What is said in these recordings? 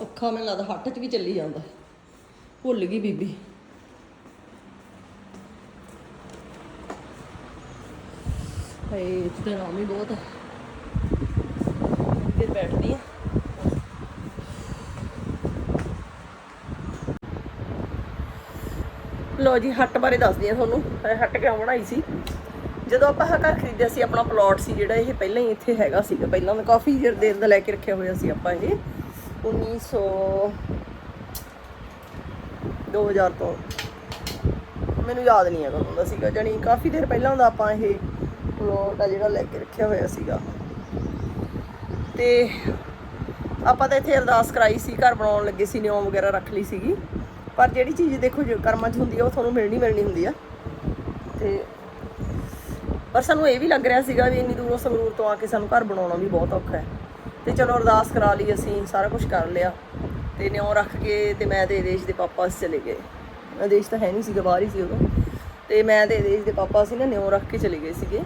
ਪੱਖਾ ਮੈਨੂੰ ਲੱਗਦਾ ਹੱਟ 'ਚ ਵੀ ਚੱਲੀ ਜਾਂਦਾ। ਭੁੱਲ ਗਈ ਬੀਬੀ। ਹਏ, ਇੱਥੇ ਤਾਂ ਨਾਮ ਬਹੁਤ ਹੈ ਫਿਰ ਬੈਠਦੀ ਆ। ਲੋ ਜੀ, ਹੱਟ ਬਾਰੇ ਦੱਸਦੀ ਆ ਤੁਹਾਨੂੰ। ਹੱਟ ਕਿਉਂ ਬਣਾਈ ਸੀ। ਜਦੋਂ ਆਪਾਂ ਆਹ ਘਰ ਖਰੀਦਿਆ ਸੀ, ਆਪਣਾ ਪਲਾਟ ਸੀ ਜਿਹੜਾ, ਇਹ ਪਹਿਲਾਂ ਹੀ ਇੱਥੇ ਹੈਗਾ ਸੀਗਾ। ਪਹਿਲਾਂ ਤਾਂ ਕਾਫੀ ਦੇਰ ਦਾ ਲੈ ਕੇ ਰੱਖਿਆ ਹੋਇਆ ਸੀ ਆਪਾਂ ਇਹ। 1900 2000 ਤੋਂ। ਮੈਨੂੰ ਯਾਦ ਨਹੀਂ ਹੈਗਾ ਹੁੰਦਾ ਸੀਗਾ ਜਾਨੀ ਕਾਫੀ ਦੇਰ ਪਹਿਲਾਂ ਦਾ ਆਪਾਂ ਇਹ ਪਲੋਟ ਆ ਜਿਹੜਾ ਲੈ ਕੇ ਰੱਖਿਆ ਹੋਇਆ ਸੀਗਾ। ਤੇ ਆਪਾਂ ਤਾਂ ਇੱਥੇ ਅਰਦਾਸ ਕਰਾਈ ਸੀ, ਘਰ ਬਣਾਉਣ ਲੱਗੇ ਸੀ ਨਿਉਮ ਵਗੈਰਾ ਰੱਖ ਲਈ ਸੀਗੀ। ਪਰ ਜਿਹੜੀ ਚੀਜ਼ ਦੇਖੋ, ਜੋ ਕਰਮਾਂ 'ਚ ਹੁੰਦੀ ਆ, ਉਹ ਤੁਹਾਨੂੰ ਮਿਲਣੀ ਮਿਲਣੀ ਹੁੰਦੀ ਆ। ਤੇ ਪਰ ਸਾਨੂੰ ਇਹ ਵੀ ਲੱਗ ਰਿਹਾ ਸੀਗਾ ਵੀ ਇੰਨੀ ਦੂਰੋਂ ਸੰਗਰੂਰ ਤੋਂ ਆ ਕੇ ਸਾਨੂੰ ਘਰ ਬਣਾਉਣਾ ਵੀ ਬਹੁਤ ਔਖਾ ਹੈ। ਤੇ ਚਲੋ ਅਰਦਾਸ ਕਰਾ ਲਈ ਅਸੀਂ, ਸਾਰਾ ਕੁਝ ਕਰ ਲਿਆ। ਤੇ ਨਿਉ ਰੱਖ ਕੇ ਤੇ ਮੈਂ ਤੇ ਦੇਸ਼ ਦੇ ਪਾਪਾ ਅਸੀਂ ਚਲੇ ਗਏ। ਆਦੇਸ਼ ਤਾਂ ਹੈ ਨਹੀਂ ਸੀਗਾ, ਬਾਹਰ ਹੀ ਸੀ ਉਦੋਂ। ਤੇ ਮੈਂ ਤੇ ਦੇਸ਼ ਦੇ ਪਾਪਾ ਅਸੀਂ ਨਾ ਨਿਉ ਰੱਖ ਕੇ ਚਲੇ ਗਏ ਸੀਗੇ।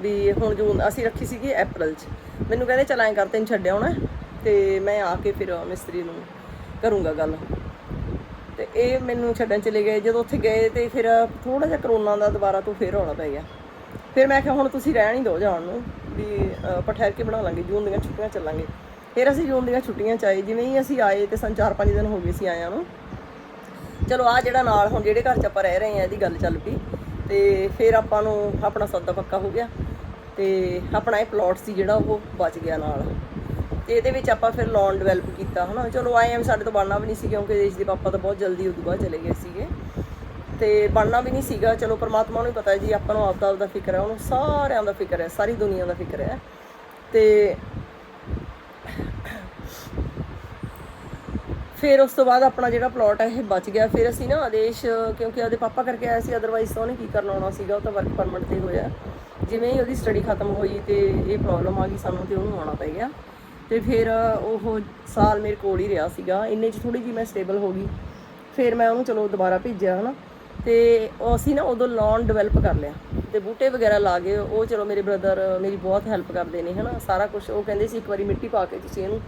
ਵੀ ਹੁਣ ਜੂਨ, ਅਸੀਂ ਰੱਖੀ ਸੀਗੀ ਅਪ੍ਰੈਲ 'ਚ। ਮੈਨੂੰ ਕਹਿੰਦੇ ਚਲ ਐਂ ਕਰ, ਤੈਨੂੰ ਛੱਡਿਆ ਆਉਣਾ ਤੇ ਮੈਂ ਆ ਕੇ ਫਿਰ ਮਿਸਤਰੀ ਨੂੰ ਕਰੂੰਗਾ ਗੱਲ। ਤੇ ਇਹ ਮੈਨੂੰ ਛੱਡਣ ਚਲੇ ਗਏ। ਜਦੋਂ ਉੱਥੇ ਗਏ ਤੇ ਫਿਰ ਥੋੜਾ ਜਿਹਾ ਕਰੋਨਾ ਦਾ ਦੁਬਾਰਾ ਤੋਂ ਫੇਰ ਆਉਣਾ ਪੈ ਗਿਆ। ਫਿਰ ਮੈਂ ਕਿਹਾ ਹੁਣ ਤੁਸੀਂ ਰਹਿਣ ਹੀ ਦਿਓ ਜਾਣ ਨੂੰ ਵੀ ਅਹ, ਆਪਾਂ ਠਹਿਰ ਕੇ ਬਣਾ ਲਾਂਗੇ ਜੂਨ ਦੀਆਂ ਛੁੱਟੀਆਂ ਚੱਲਾਂਗੇ। ਫਿਰ ਅਸੀਂ ਜੂਨ ਦੀਆਂ ਛੁੱਟੀਆਂ ਚ ਆਏ ਜਿਵੇਂ ਹੀ ਅਸੀਂ ਆਏ ਤੇ ਸਾਨੂੰ 4-5 ਦਿਨ ਹੋ ਗਏ ਸੀ ਆਇਆਂ ਨੂੰ। ਚਲੋ ਆ ਜਿਹੜਾ ਨਾਲ ਹੁਣ ਜਿਹੜੇ ਘਰ ਚ ਆਪਾਂ ਰਹਿ ਰਹੇ ਆ ਇਹਦੀ ਗੱਲ ਚੱਲ ਪਈ। ਤੇ ਫਿਰ ਆਪਾਂ ਨੂੰ ਆਪਣਾ ਸੌਦਾ ਪੱਕਾ ਹੋ ਗਿਆ। ਤੇ ਆਪਣਾ ਇਹ ਪਲਾਟ ਸੀ ਜਿਹੜਾ ਉਹ ਬਚ ਗਿਆ ਨਾਲ। ਤੇ ਇਹਦੇ ਵਿੱਚ ਆਪਾਂ ਫਿਰ ਲੋਨ ਡਿਵੈਲਪ ਕੀਤਾ ਹਨਾ। ਚਲੋ ਆਏ ਐਮ ਸਾਡੇ ਤੋਂ ਬਣਨਾ ਵੀ ਨਹੀਂ ਸੀ ਕਿਉਂਕਿ ਦੇਸ਼ ਦੇ ਪਾਪਾ ਤਾਂ ਬਹੁਤ ਜਲਦੀ ਉਦੋਂ ਬਾਅਦ ਚਲੇ ਗਏ ਸੀਗੇ। ਤੇ ਬਣਨਾ ਵੀ ਨਹੀਂ ਸੀਗਾ। ਚਲੋ ਪਰਮਾਤਮਾ ਨੂੰ ਹੀ ਪਤਾ ਹੈ ਜੀ, ਆਪਾਂ ਨੂੰ ਆਪਦਾ ਆਪਦਾ ਫਿਕਰ ਹੈ, ਉਹਨੂੰ ਸਾਰਿਆਂ ਦਾ ਫਿਕਰ ਹੈ, ਸਾਰੀ ਦੁਨੀਆ ਦਾ ਫਿਕਰ ਹੈ। ਤੇ ਫਿਰ ਉਸ ਤੋਂ ਬਾਅਦ ਆਪਣਾ ਜਿਹੜਾ ਪਲਾਟ ਹੈ, ਇਹ ਬਚ ਗਿਆ। ਫਿਰ ਅਸੀਂ ਨਾ ਆਦੇਸ਼, ਕਿਉਂਕਿ ਉਹਦੇ ਪਾਪਾ ਕਰਕੇ ਆਇਆ ਸੀ ਅਦਰਵਾਈਜ਼ ਤਾਂ ਉਹਨੇ ਕੀ ਕਰਨਾ ਆਉਣਾ ਸੀਗਾ, ਉਹ ਤਾਂ ਵਰਕ ਪਰਮਿਟ ਤੇ ਹੋਇਆ। ਜਿਵੇਂ ਹੀ ਉਹਦੀ ਸਟੱਡੀ ਖਤਮ ਹੋਈ ਤੇ ਇਹ ਪ੍ਰੋਬਲਮ ਆ ਗਈ ਸਾਨੂੰ ਤੇ ਉਹਨੂੰ ਆਉਣਾ ਪੈ ਗਿਆ। ਤੇ ਫਿਰ ਉਹ ਸਾਲ ਮੇਰੇ ਕੋਲ ਹੀ ਰਿਹਾ ਸੀਗਾ। ਇੰਨੇ ਚ ਥੋੜੀ ਜੀ ਮੈਂ ਸਟੇਬਲ ਹੋ ਗਈ। ਫਿਰ ਮੈਂ ਉਹਨੂੰ ਚਲੋ ਦੁਬਾਰਾ ਭੇਜਿਆ, ਹਨਾ। ਤੇ ਉਹ ਅਸੀਂ ਨਾ ਉਦੋਂ ਲੋਨ ਡਿਵੈਲਪ ਕਰ ਲਿਆ ਤੇ ਬੂਟੇ ਵਗੈਰਾ ਲਾ ਗਏ ਉਹ ਚਲੋ ਮੇਰੇ ਬ੍ਰਦਰ ਮੇਰੀ ਬਹੁਤ ਹੈਲਪ ਕਰਦੇ ਨੇ, ਹਨਾ? ਸਾਰਾ ਕੁਝ ਉਹ ਕਹਿੰਦੇ ਸੀ ਇੱਕ ਵਾਰੀ ਮਿੱਟੀ ਪਾ ਕੇ ਤੁਸੀਂ ਇਹਨੂੰ